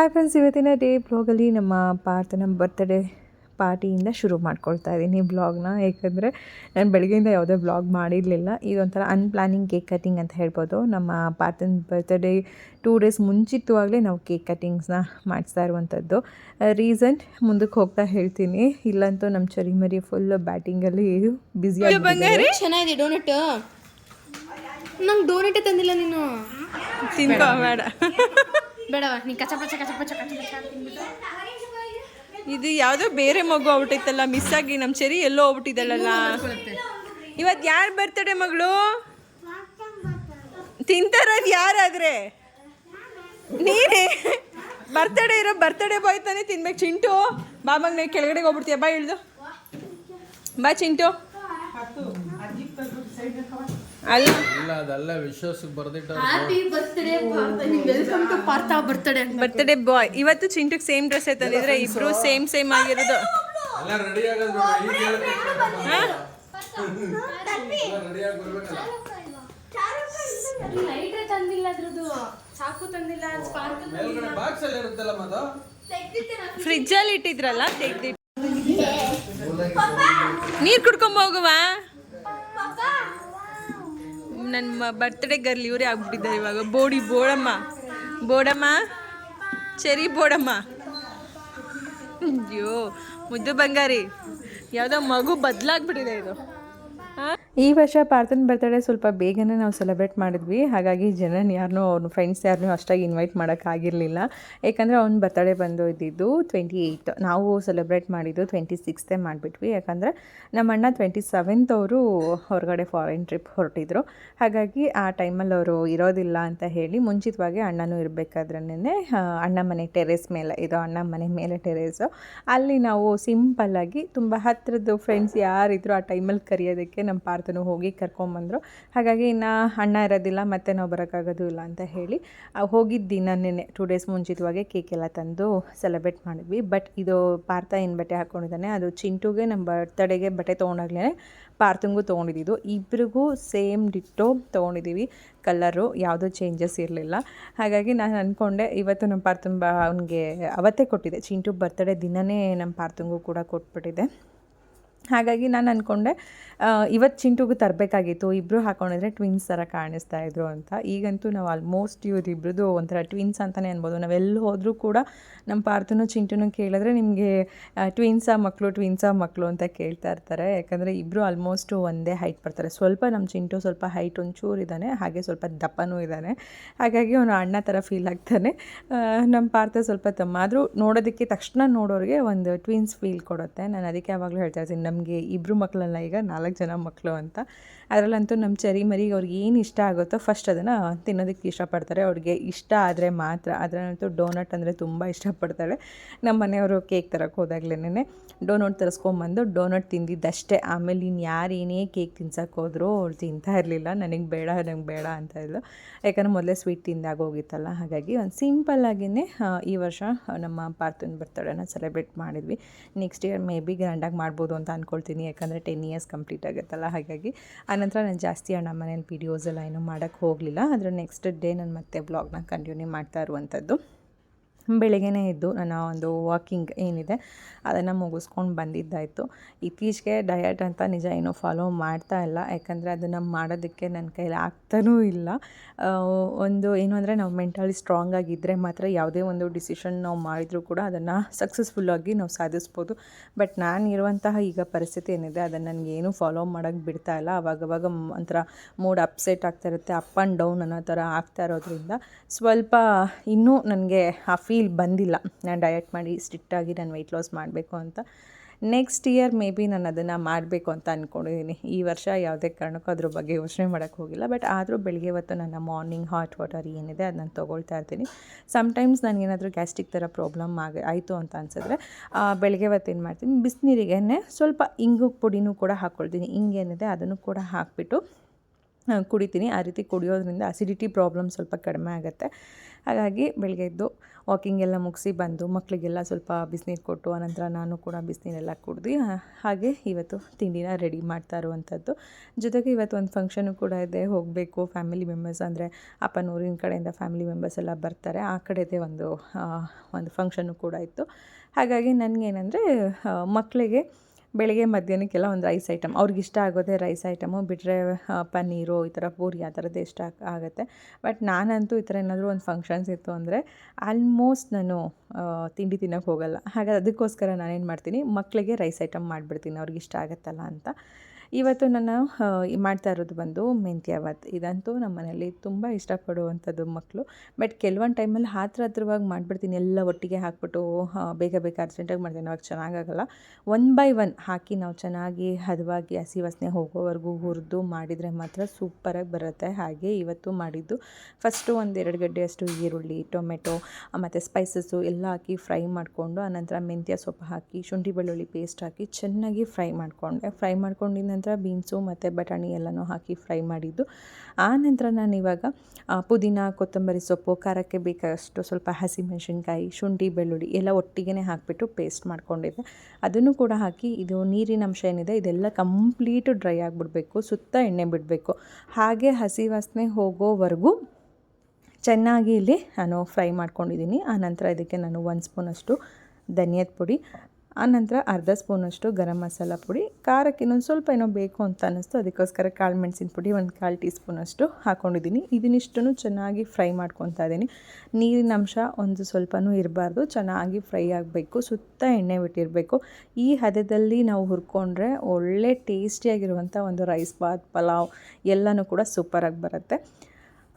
Hi friends ಇವತ್ತಿನ day ಬ್ಲಾಗಲ್ಲಿ ನಮ್ಮ ಪಾರ್ಥನ ಬರ್ತ್ಡೇ ಪಾರ್ಟಿಯಿಂದ ಶುರು ಮಾಡ್ಕೊಳ್ತಾ ಇದ್ದೀನಿ. ಬ್ಲಾಗ್ನ ಏಕೆಂದರೆ ನಾನು ಬೆಳಗ್ಗೆಯಿಂದ ಯಾವುದೇ ಬ್ಲಾಗ್ ಮಾಡಿರಲಿಲ್ಲ. ಇದೊಂಥರ ಅನ್ಪ್ಲಾನಿಂಗ್ ಕೇಕ್ ಕಟ್ಟಿಂಗ್ ಅಂತ ಹೇಳ್ಬೋದು. ನಮ್ಮ ಪಾರ್ಥನ ಬರ್ತ್ಡೇ ಟೂ ಡೇಸ್ ಮುಂಚಿತವಾಗಲೇ ನಾವು ಕೇಕ್ ಕಟ್ಟಿಂಗ್ಸ್ನ ಮಾಡಿಸ್ತಾ ಇರುವಂಥದ್ದು ರೀಸನ್ ಮುಂದಕ್ಕೆ ಹೋಗ್ತಾ ಹೇಳ್ತೀನಿ. ಇಲ್ಲಂತೂ ನಮ್ಮ ಚರಿಮರಿ ಫುಲ್ ಬ್ಯಾಟಿಂಗಲ್ಲಿ ಬ್ಯುಸಿ ಚೆನ್ನಾಗಿದೆ ಡೋನಟ್ ನಂಗೆ ಡೋನಟೇ ತಂದಿಲ್ಲ ನೀನು. ತಿನ್ಕೋ ಬೇಡ. ಬೇಡವಾ ನೀ ಕಚ ಪಚ ಕಚ ಪಚ ಕಚ ಪಚ ಇದು ಯಾವುದೋ ಬೇರೆ ಮಗು ಆಗ್ಬಿಟ್ಟೈತಲ್ಲ ಮಿಸ್ ಆಗಿ ನಮ್ಮ ಚೆರಿ ಎಲ್ಲೋ ಹೋಗ್ಬಿಟ್ಟಿದ್ದಲ್ಲ ಇವತ್ತು ಯಾರು ಬರ್ತಡೆ ಮಗಳು? ತಿಂತಾರದು ಯಾರಾದ್ರೆ? ನೀನೇ. ಬರ್ತಡೇ ಇರೋ ಬರ್ತಡೇ ಬಾಯ್ ತಾನೇ ತಿನ್ಬೇಕು ಚಿಂಟು. ಬಾ ಮಗ ನೀವು ಕೆಳಗಡೆ ಹೋಗ್ಬಿಡ್ತೀಯ. ಬಾ ಇಳ್ದು. ಬಾ ಚಿಂಟು. ಅಲ್ಲ. ಇಲ್ಲ ಅದಲ್ಲ ವಿಶ್ವಾಸಕ್ಕೆ ಬರ್ದಿಟ್ಟ ಬರ್ತ್ಡೇ ಬಾಯ್ ಇವತ್ತು ಚಿಂಟುಗೆ ಸೇಮ್ ಡ್ರೆಸ್ ತಂದಿದ್ರೆ ಇಬ್ರು ಸೇಮ್ ಸೇಮ್ ಆಗಿರೋದು. ಎಲ್ಲ ರೆಡಿ ಆಗೋದು ರೆಡಿ ಆಗಿ ಬರ್ಬೇಕಲ್ಲ ಲೈಟ್ರೇ ತಂದಿಲ್ಲ ಅದ್ರದ್ದು ಸಾಕು ತಂದಿಲ್ಲ ಸ್ಪಾರ್ಕಲ್ ಮೇಲ್ಗಡೆ ಬಾಕ್ಸ್ ಅಲ್ಲಿ ಇರುತ್ತಲ್ಲ ಮದು ಫ್ರಿಜ್ಜಲ್ಲಿ ಇಟ್ಟಿದ್ರಲ್ಲ ತೆಗ್ದಿಟ್ಟು ನೀರು ಕುಡ್ಕೊಂಬ ಹೋಗುವ ನನ್ನ ಬರ್ತ್ಡೇ ಗರ್ಲ್ ಇವರೇ ಆಗ್ಬಿಟ್ಟಿದ್ದಾರೆ ಇವಾಗ. ಬೋಡಿ ಬೋಡಮ್ಮ ಬೋಡಮ್ಮ? ಚೆರಿ ಬೋಡಮ್ಮ. ಅಯ್ಯೋ, ಮುದ್ದು ಬಂಗಾರಿ. ಯಾವುದೋ ಮಗು ಬದಲಾಗ್ಬಿಟ್ಟಿದೆ ಇದು. ಈ ವರ್ಷ ಪಾರ್ಥನ್ ಬರ್ತಡೇ ಸ್ವಲ್ಪ ಬೇಗನೆ ನಾವು ಸೆಲೆಬ್ರೇಟ್ ಮಾಡಿದ್ವಿ. ಹಾಗಾಗಿ ಜನನ ಯಾರನ್ನೂ ಅವ್ನ ಫ್ರೆಂಡ್ಸ್ ಯಾರನ್ನೂ ಅಷ್ಟಾಗಿ ಇನ್ವೈಟ್ ಮಾಡೋಕ್ಕಾಗಿರಲಿಲ್ಲ ಯಾಕಂದರೆ ಅವ್ನ ಬರ್ತಡೇ ಬಂದು ಇದ್ದಿದ್ದು ಟ್ವೆಂಟಿ ಏಯ್ಟ್ ನಾವು ಸೆಲೆಬ್ರೇಟ್ ಮಾಡಿದ್ದು ಟ್ವೆಂಟಿ ಸಿಕ್ಸ್ತೇ ಮಾಡಿಬಿಟ್ವಿ. ಯಾಕಂದರೆ ನಮ್ಮ ಅಣ್ಣ ಟ್ವೆಂಟಿ ಸೆವೆಂತ್ ಅವರು ಹೊರಗಡೆ ಫಾರಿನ್ ಟ್ರಿಪ್ ಹೊರಟಿದ್ರು. ಹಾಗಾಗಿ ಆ ಟೈಮಲ್ಲಿ ಅವರು ಇರೋದಿಲ್ಲ ಅಂತ ಹೇಳಿ ಮುಂಚಿತವಾಗಿ ಅಣ್ಣನೂ ಇರಬೇಕಾದ್ರೇ ಅಣ್ಣ ಮನೆ ಟೆರೇಸ್ ಮೇಲೆ, ಇದು ಅಣ್ಣ ಮನೆ ಮೇಲೆ ಟೆರೇಸು ಅಲ್ಲಿ ನಾವು ಸಿಂಪಲ್ಲಾಗಿ ತುಂಬ ಹತ್ತಿರದ್ದು ಫ್ರೆಂಡ್ಸ್ ಯಾರಿದ್ರು ಆ ಟೈಮಲ್ಲಿ ಕರೆಯೋದಕ್ಕೆ ನಮ್ಮ ಪಾರ್ಥನು ಹೋಗಿ ಕರ್ಕೊಂಬಂದರು. ಹಾಗಾಗಿ ಇನ್ನು ಅಣ್ಣ ಇರೋದಿಲ್ಲ, ಮತ್ತೆ ನಾವು ಬರೋಕ್ಕಾಗೋದು ಇಲ್ಲ ಅಂತ ಹೇಳಿ ಹೋಗಿದ್ದ ದಿನನೇ ಟೂ ಡೇಸ್ ಮುಂಚಿತವಾಗಿ ಕೇಕ್ ಎಲ್ಲ ತಂದು ಸೆಲೆಬ್ರೇಟ್ ಮಾಡಿದ್ವಿ. ಬಟ್ ಇದು ಪಾರ್ಥ ಏನು ಬಟ್ಟೆ ಹಾಕ್ಕೊಂಡಿದ್ದಾನೆ ಅದು ಚಿಂಟುಗೆ ನಮ್ಮ ಬರ್ತಡೆಗೆ ಬಟ್ಟೆ ತೊಗೊಂಡಾಗ್ಲೇ ಪಾರ್ಥಂಗೂ ತೊಗೊಂಡಿದ್ದು. ಇಬ್ರಿಗೂ ಸೇಮ್ ಡಿಟ್ಟೋ ತೊಗೊಂಡಿದ್ದೀವಿ. ಕಲರು ಯಾವುದೂ ಚೇಂಜಸ್ ಇರಲಿಲ್ಲ. ಹಾಗಾಗಿ ನಾನು ಅಂದ್ಕೊಂಡೆ ಇವತ್ತು ನಮ್ಮ ಪಾರ್ಥಂಬ ಅವನಿಗೆ ಅವತ್ತೇ ಕೊಟ್ಟಿದ್ದೆ. ಚಿಂಟು ಬರ್ತಡೇ ದಿನವೇ ನಮ್ಮ ಪಾರ್ಥಂಗೂ ಕೂಡ ಕೊಟ್ಬಿಟ್ಟಿದ್ದೆ. ಹಾಗಾಗಿ ನಾನು ಅಂದ್ಕೊಂಡೆ ಇವತ್ತು ಚಿಂಟುಗೂ ತರಬೇಕಾಗಿತ್ತು ಇಬ್ಬರು ಹಾಕೊಂಡಿದ್ರೆ ಟ್ವಿನ್ಸ್ ಥರ ಕಾಣಿಸ್ತಾ ಇದ್ರು ಅಂತ. ಈಗಂತೂ ನಾವು ಆಲ್ಮೋಸ್ಟ್ ಇವರಿಬ್ರದ್ದು ಒಂಥರ ಟ್ವಿನ್ಸ್ ಅಂತಲೇ ಅನ್ಬೋದು. ನಾವೆಲ್ಲಿ ಹೋದರೂ ಕೂಡ ನಮ್ಮ ಪಾರ್ಥನು ಚಿಂಟುನು ಕೇಳಿದ್ರೆ ನಿಮಗೆ ಟ್ವಿನ್ಸಾ ಮಕ್ಕಳು ಟ್ವಿನ್ಸಾ ಮಕ್ಕಳು ಅಂತ ಕೇಳ್ತಾ ಇರ್ತಾರೆ. ಯಾಕಂದರೆ ಇಬ್ಬರು ಆಲ್ಮೋಸ್ಟು ಒಂದೇ ಹೈಟ್ ಬರ್ತಾರೆ ಸ್ವಲ್ಪ ನಮ್ಮ ಚಿಂಟು ಸ್ವಲ್ಪ ಹೈಟ್ ಒಂಚೂರು ಇದ್ದಾನೆ, ಹಾಗೆ ಸ್ವಲ್ಪ ದಪ್ಪನೂ ಇದ್ದಾನೆ. ಹಾಗಾಗಿ ಅವನು ಅಣ್ಣ ಥರ ಫೀಲ್ ಆಗ್ತಾನೆ. ನಮ್ಮ ಪಾರ್ಥ ಸ್ವಲ್ಪ ತಮ್ಮ. ಆದರೂ ನೋಡೋದಕ್ಕೆ ತಕ್ಷಣ ನೋಡೋರಿಗೆ ಒಂದು ಟ್ವಿನ್ಸ್ ಫೀಲ್ ಕೊಡುತ್ತೆ. ನಾನು ಅದಕ್ಕೆ ಯಾವಾಗಲೂ ಹೇಳ್ತಾ ಇರ್ತೀನಿ ನಮಗೆ ಇಬ್ಬರು ಮಕ್ಕಳಲ್ಲ ಈಗ ನಾಲ್ಕು ಜನ ಮಕ್ಕಳು ಅಂತ ಅದರಲ್ಲಂತೂ ನಮ್ಮ ಚರಿ ಮರಿಗೆ ಅವ್ರಿಗೆ ಏನು ಇಷ್ಟ ಆಗುತ್ತೋ ಫಸ್ಟ್ ಅದನ್ನು ತಿನ್ನೋದಕ್ಕೆ ಇಷ್ಟಪಡ್ತಾರೆ. ಅವ್ರಿಗೆ ಇಷ್ಟ ಆದರೆ ಮಾತ್ರ. ಅದರಲ್ಲಂತೂ ಡೋನಟ್ ಅಂದರೆ ತುಂಬ ಇಷ್ಟಪಡ್ತಾಳೆ ನಮ್ಮ ಮನೆಯವರು ಕೇಕ್ ತರಕ್ಕೆ ಹೋದಾಗ್ಲೇ ಡೋನಟ್ ತರಿಸ್ಕೊಂಬಂದು ಡೋನಟ್ ತಿಂದಿದ್ದಷ್ಟೇ. ಆಮೇಲೆ ಇನ್ನು ಯಾರು ಏನೇ ಕೇಕ್ ತಿನ್ಸಕ್ಕೆ ಹೋದ್ರು ಅವ್ಳು ತಿಂತಾ ಇರಲಿಲ್ಲ. ನನಗೆ ಬೇಡ ನನಗೆ ಬೇಡ ಅಂತ ಇದ್ಲು ಯಾಕಂದರೆ ಮೊದಲೇ ಸ್ವೀಟ್ ತಿಂದಾಗ ಹೋಗಿತ್ತಲ್ಲ, ಹಾಗಾಗಿ ಒಂದು ಸಿಂಪಲ್ಲಾಗಿಯೇ ಈ ವರ್ಷ ನಮ್ಮ ಪಾರ್ಥನ್ ಬರ್ತಡೇನ ಸೆಲೆಬ್ರೇಟ್ ಮಾಡಿದ್ವಿ. ನೆಕ್ಸ್ಟ್ ಇಯರ್ ಮೇ ಬಿ ಗ್ರ್ಯಾಂಡಾಗಿ ಮಾಡ್ಬೋದು ಅಂತ ಅಂದ್ಕೊಳ್ತೀನಿ ಯಾಕಂದರೆ ಟೆನ್ ಇಯರ್ಸ್ ಕಂಪ್ಲೀಟ್ ಆಗುತ್ತಲ್ಲ, ಹಾಗಾಗಿ ಆನಂತರ ನಾನು ಜಾಸ್ತಿ ಅಣ್ಣ ಮನೇಲಿ ವೀಡಿಯೋಸೆಲ್ಲ ಏನೂ ಮಾಡೋಕ್ಕೆ ಹೋಗಲಿಲ್ಲ. ಆದರೆ ನೆಕ್ಸ್ಟ್ ಡೇ ನಾನು ಮತ್ತೆ ಬ್ಲಾಗ್ನ ಕಂಟಿನ್ಯೂ ಮಾಡ್ತಾ ಇರುವಂಥದ್ದು. ಬೆಳಗ್ಗೆನೇ ಎದ್ದು ನನ್ನ ಒಂದು ವಾಕಿಂಗ್ ಏನಿದೆ, ಅದನ್ನು ಮುಗಿಸ್ಕೊಂಡು ಬಂದಿದ್ದಾಯಿತು. ಇತ್ತೀಚೆಗೆ ಡಯಟ್ ಅಂತ ನಿಜ ಏನೂ ಫಾಲೋ ಮಾಡ್ತಾ ಇಲ್ಲ. ಯಾಕಂದರೆ ಅದನ್ನು ಮಾಡೋದಕ್ಕೆ ನನ್ನ ಕೈಲಿ ಆಗ್ತಾನೂ ಇಲ್ಲ. ಒಂದು ಏನು ಅಂದರೆ ನಾವು ಮೆಂಟಲಿ ಸ್ಟ್ರಾಂಗ್ ಆಗಿದ್ದರೆ ಮಾತ್ರ ಯಾವುದೇ ಒಂದು ಡಿಸಿಷನ್ ನಾವು ಮಾಡಿದರೂ ಕೂಡ ಅದನ್ನು ಸಕ್ಸಸ್ಫುಲ್ಲಾಗಿ ನಾವು ಸಾಧಿಸ್ಬೋದು. ಬಟ್ ನಾನು ಇರುವಂತಹ ಈಗ ಪರಿಸ್ಥಿತಿ ಏನಿದೆ, ಅದನ್ನು ನನಗೆ ಏನೂ ಫಾಲೋ ಮಾಡೋಕ್ಕೆ ಬಿಡ್ತಾ ಇಲ್ಲ. ಅವಾಗವಾಗ ಒಂಥರ ಮೂಡ್ ಅಪ್ಸೆಟ್ ಆಗ್ತಾ ಇರುತ್ತೆ ಅಪ್ ಆ್ಯಂಡ್ ಡೌನ್ ಅನ್ನೋ ಥರ ಆಗ್ತಾ ಇರೋದ್ರಿಂದ ಸ್ವಲ್ಪ ಇನ್ನೂ ನನಗೆ ಆ ಬಂದಿಲ್ಲ. ನಾನು ಡಯಟ್ ಮಾಡಿ ಸ್ಟ್ರಿಕ್ಟಾಗಿ ನಾನು ವೆಯ್ಟ್ ಲಾಸ್ ಮಾಡಬೇಕು ಅಂತ. ನೆಕ್ಸ್ಟ್ ಇಯರ್ ಮೇ ಬಿ ನಾನು ಅದನ್ನು ಮಾಡಬೇಕು ಅಂತ ಅಂದ್ಕೊಂಡಿದ್ದೀನಿ ಈ ವರ್ಷ ಯಾವುದೇ ಕಾರಣಕ್ಕೂ ಅದ್ರ ಬಗ್ಗೆ ಯೋಚನೆ ಮಾಡೋಕ್ಕೆ ಹೋಗಿಲ್ಲ. ಬಟ್ ಆದರೂ ಬೆಳಗ್ಗೆ ಹೊತ್ತು ನನ್ನ ಮಾರ್ನಿಂಗ್ ಹಾಟ್ ವಾಟರ್ ಏನಿದೆ ಅದನ್ನು ನಾನು ತೊಗೊಳ್ತಾ ಇರ್ತೀನಿ. ಸಮ್ಟೈಮ್ಸ್ ನನಗೇನಾದರೂ ಗ್ಯಾಸ್ಟ್ರಿಕ್ ಥರ ಪ್ರಾಬ್ಲಮ್ ಆಗಿ, ಆಯಿತು ಅಂತ ಅನ್ಸಿದ್ರೆ ಬೆಳಗ್ಗೆ ಹೊತ್ತು ಏನು ಮಾಡ್ತೀನಿ, ಬಿಸಿನೀರಿಗೆ ಸ್ವಲ್ಪ ಇಂಗು ಪುಡಿನೂ ಕೂಡ ಹಾಕ್ಕೊಳ್ತೀನಿ ಹಿಂಗೇನಿದೆ ಅದನ್ನು ಕೂಡ ಹಾಕಿಬಿಟ್ಟು ಕುಡಿತೀನಿ. ಆ ರೀತಿ ಕುಡಿಯೋದ್ರಿಂದ ಅಸಿಡಿಟಿ ಪ್ರಾಬ್ಲಮ್ ಸ್ವಲ್ಪ ಕಡಿಮೆ ಆಗುತ್ತೆ. ಹಾಗಾಗಿ ಬೆಳಗ್ಗೆ ಎದ್ದು ವಾಕಿಂಗ್ ಎಲ್ಲ ಮುಗಿಸಿ ಬಂದು ಮಕ್ಕಳಿಗೆಲ್ಲ ಸ್ವಲ್ಪ ಬಿಸಿನೀರು ಕೊಟ್ಟು ಆನಂತರ ನಾನು ಕೂಡ ಬಿಸಿನೀರೆಲ್ಲ ಕುಡ್ದು ಹಾಗೆ ಇವತ್ತು ತಿಂಡಿನ ರೆಡಿ ಮಾಡ್ತಾ ಇರುವಂಥದ್ದು. ಜೊತೆಗೆ ಇವತ್ತು ಒಂದು ಫಂಕ್ಷನು ಕೂಡ ಇದೆ, ಹೋಗಬೇಕು ಫ್ಯಾಮಿಲಿ ಮೆಂಬರ್ಸ್ ಅಂದರೆ ಅಪ್ಪನೂರಿನ ಕಡೆಯಿಂದ ಫ್ಯಾಮಿಲಿ ಮೆಂಬರ್ಸ್ ಎಲ್ಲ ಬರ್ತಾರೆ, ಆ ಕಡೆದೇ ಒಂದು ಒಂದು ಫಂಕ್ಷನು ಕೂಡ ಇತ್ತು. ಹಾಗಾಗಿ ನನಗೇನೆಂದರೆ ಮಕ್ಕಳಿಗೆ ಬೆಳಿಗ್ಗೆ, ಮಧ್ಯಾಹ್ನಕ್ಕೆಲ್ಲ ಒಂದು ರೈಸ್ ಐಟಮ್ ಅವ್ರಿಗೆ ಇಷ್ಟ ಆಗೋದೇ ರೈಸ್ ಐಟಮು ಬಿಟ್ಟರೆ ಪನ್ನೀರು, ಈ ಥರ ಪೂರಿ ಆ ಥರದ್ದು ಇಷ್ಟ ಆಗುತ್ತೆ. ಬಟ್ ನಾನಂತೂ ಈ ಥರ ಏನಾದರೂ ಒಂದು ಫಂಕ್ಷನ್ಸ್ ಇತ್ತು ಅಂದರೆ ಆಲ್ಮೋಸ್ಟ್ ನಾನು ತಿಂಡಿ ತಿನ್ನೋಕೆ ಹೋಗಲ್ಲ. ಹಾಗಾಗಿ ಅದಕ್ಕೋಸ್ಕರ ನಾನೇನು ಮಾಡ್ತೀನಿ ಮಕ್ಕಳಿಗೆ ರೈಸ್ ಐಟಮ್ ಮಾಡಿಬಿಡ್ತೀನಿ, ಅವ್ರಿಗೆ ಇಷ್ಟ ಆಗುತ್ತಲ್ಲ ಅಂತ. ಇವತ್ತು ನಾನು ಮಾಡ್ತಾ ಇರೋದು ಬಂದು ಮೆಂತ್ಯ ಬಾತ್ ಇದಂತೂ ನಮ್ಮ ಮನೇಲಿ ತುಂಬ ಇಷ್ಟಪಡುವಂಥದ್ದು ಮಕ್ಕಳು ಬಟ್ ಕೆಲವೊಂದು ಟೈಮಲ್ಲಿ ಹತ್ರ ಹತ್ರವಾಗಿ ಮಾಡಿಬಿಡ್ತೀನಿ. ಎಲ್ಲ ಒಟ್ಟಿಗೆ ಹಾಕ್ಬಿಟ್ಟು ಬೇಗ ಬೇಗ ಅರ್ಜೆಂಟಾಗಿ ಮಾಡ್ತೀನಿ. ಅವಾಗ ಚೆನ್ನಾಗಾಗಲ್ಲ ಒನ್ ಬೈ ಒನ್ ಹಾಕಿ ನಾವು ಚೆನ್ನಾಗಿ ಹದವಾಗಿ ಹಸಿ ವಾಸನೆ ಹೋಗೋವರೆಗೂ ಹುರಿದು ಮಾಡಿದರೆ ಮಾತ್ರ ಸೂಪರಾಗಿ ಬರುತ್ತೆ. ಹಾಗೆ ಇವತ್ತು ಮಾಡಿದ್ದು ಫಸ್ಟು ಒಂದು ಎರಡು ಗಡ್ಡೆಯಷ್ಟು ಈರುಳ್ಳಿ, ಟೊಮೆಟೊ ಮತ್ತು ಸ್ಪೈಸಸ್ಸು ಎಲ್ಲ ಹಾಕಿ ಫ್ರೈ ಮಾಡಿಕೊಂಡು ಆನಂತರ ಮೆಂತ್ಯ ಸೊಪ್ಪು ಹಾಕಿ, ಶುಂಠಿ ಬೆಳ್ಳುಳ್ಳಿ ಪೇಸ್ಟ್ ಹಾಕಿ ಚೆನ್ನಾಗಿ ಫ್ರೈ ಮಾಡಿಕೊಂಡೆ. ಫ್ರೈ ಮಾಡ್ಕೊಂಡಿದ ನಂತರ ಬೀನ್ಸು ಮತ್ತು ಬಟಾಣಿ ಎಲ್ಲನೂ ಹಾಕಿ ಫ್ರೈ ಮಾಡಿದ್ದು. ಆ ನಂತರ ನಾನು ಇವಾಗ ಪುದೀನ, ಕೊತ್ತಂಬರಿ ಸೊಪ್ಪು, ಖಾರಕ್ಕೆ ಬೇಕಷ್ಟು ಸ್ವಲ್ಪ ಹಸಿಮೆಣಸಿನ್ಕಾಯಿ, ಶುಂಠಿ, ಬೆಳ್ಳುಳ್ಳಿ ಎಲ್ಲ ಒಟ್ಟಿಗೆ ಹಾಕಿಬಿಟ್ಟು ಪೇಸ್ಟ್ ಮಾಡ್ಕೊಂಡಿದ್ದೆ. ಅದನ್ನು ಕೂಡ ಹಾಕಿ ಇದು ನೀರಿನ ಅಂಶ ಏನಿದೆ ಇದೆಲ್ಲ ಕಂಪ್ಲೀಟ್ ಡ್ರೈ ಆಗಿಬಿಡಬೇಕು, ಸುತ್ತ ಎಣ್ಣೆ ಬಿಡಬೇಕು. ಹಾಗೆ ಹಸಿ ವಾಸನೆ ಹೋಗೋವರೆಗೂ ಚೆನ್ನಾಗಿ ಇಲ್ಲಿ ನಾನು ಫ್ರೈ ಮಾಡ್ಕೊಂಡಿದ್ದೀನಿ. ಆನಂತರ ಇದಕ್ಕೆ ನಾನು ಒಂದು ಸ್ಪೂನಷ್ಟು ಧನಿಯದ ಪುಡಿ ಆನಂತರ ಅರ್ಧ ಸ್ಪೂನಷ್ಟು ಗರಂ ಮಸಾಲ ಪುಡಿ, ಖಾರಕ್ಕೆ ಇನ್ನೊಂದು ಸ್ವಲ್ಪ ಏನೋ ಬೇಕು ಅಂತ ಅನ್ನಿಸ್ತು. ಅದಕ್ಕೋಸ್ಕರ ಕಾಳು ಮೆಣಸಿನ ಪುಡಿ ಒಂದು ಕಾಲು ಟೀ ಸ್ಪೂನಷ್ಟು ಹಾಕ್ಕೊಂಡಿದ್ದೀನಿ ಇದನ್ನಿಷ್ಟೂ ಚೆನ್ನಾಗಿ ಫ್ರೈ ಮಾಡ್ಕೊತಾ ಇದ್ದೀನಿ. ನೀರಿನ ಅಂಶ ಒಂದು ಸ್ವಲ್ಪನೂ ಇರಬಾರ್ದು. ಚೆನ್ನಾಗಿ ಫ್ರೈ ಆಗಬೇಕು. ಸುತ್ತ ಎಣ್ಣೆ ಬಿಟ್ಟಿರಬೇಕು. ಈ ಹದದಲ್ಲಿ ನಾವು ಹುರ್ಕೊಂಡ್ರೆ ಒಳ್ಳೆ ಟೇಸ್ಟಿಯಾಗಿರುವಂಥ ಒಂದು ರೈಸ್ ಬಾತ್, ಪಲಾವ್ ಎಲ್ಲನೂ ಕೂಡ ಸೂಪರಾಗಿ ಬರುತ್ತೆ.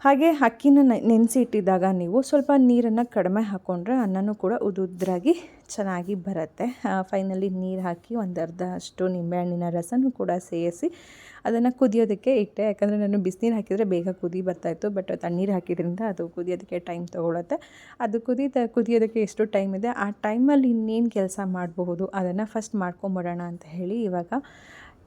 ಹಾಗೆ ಅಕ್ಕಿನ ನೆನೆಸಿ ಇಟ್ಟಿದ್ದಾಗ ನೀವು ಸ್ವಲ್ಪ ನೀರನ್ನು ಕಡಿಮೆ ಹಾಕ್ಕೊಂಡ್ರೆ ಅನ್ನನೂ ಕೂಡ ಉದುದ್ರಾಗಿ ಚೆನ್ನಾಗಿ ಬರುತ್ತೆ. ಫೈನಲಿ ನೀರು ಹಾಕಿ ಒಂದು ಅರ್ಧ ಅಷ್ಟು ನಿಂಬೆಹಣ್ಣಿನ ರಸನೂ ಕೂಡ ಸೇರಿಸಿ ಅದನ್ನು ಕುದಿಯೋದಕ್ಕೆ ಇಟ್ಟೆ. ಯಾಕಂದರೆ ನಾನು ಬಿಸಿನೀರು ಹಾಕಿದರೆ ಬೇಗ ಕುದಿ ಬರ್ತಾಯಿತ್ತು ಬಟ್ ತಣ್ಣೀರು ಹಾಕಿದ್ರಿಂದ ಅದು ಕುದಿಯೋದಕ್ಕೆ ಟೈಮ್ ತೊಗೊಳುತ್ತೆ. ಅದು ಕುದಿದ ಕುದಿಯೋದಕ್ಕೆ ಎಷ್ಟು ಟೈಮ್ ಇದೆ? ಆ ಟೈಮಲ್ಲಿ ಇನ್ನೇನು ಕೆಲಸ ಮಾಡಬಹುದು? ಅದನ್ನು ಫಸ್ಟ್ ಮಾಡ್ಕೊಂಬಿಡೋಣ ಅಂತ ಹೇಳಿ ಇವಾಗ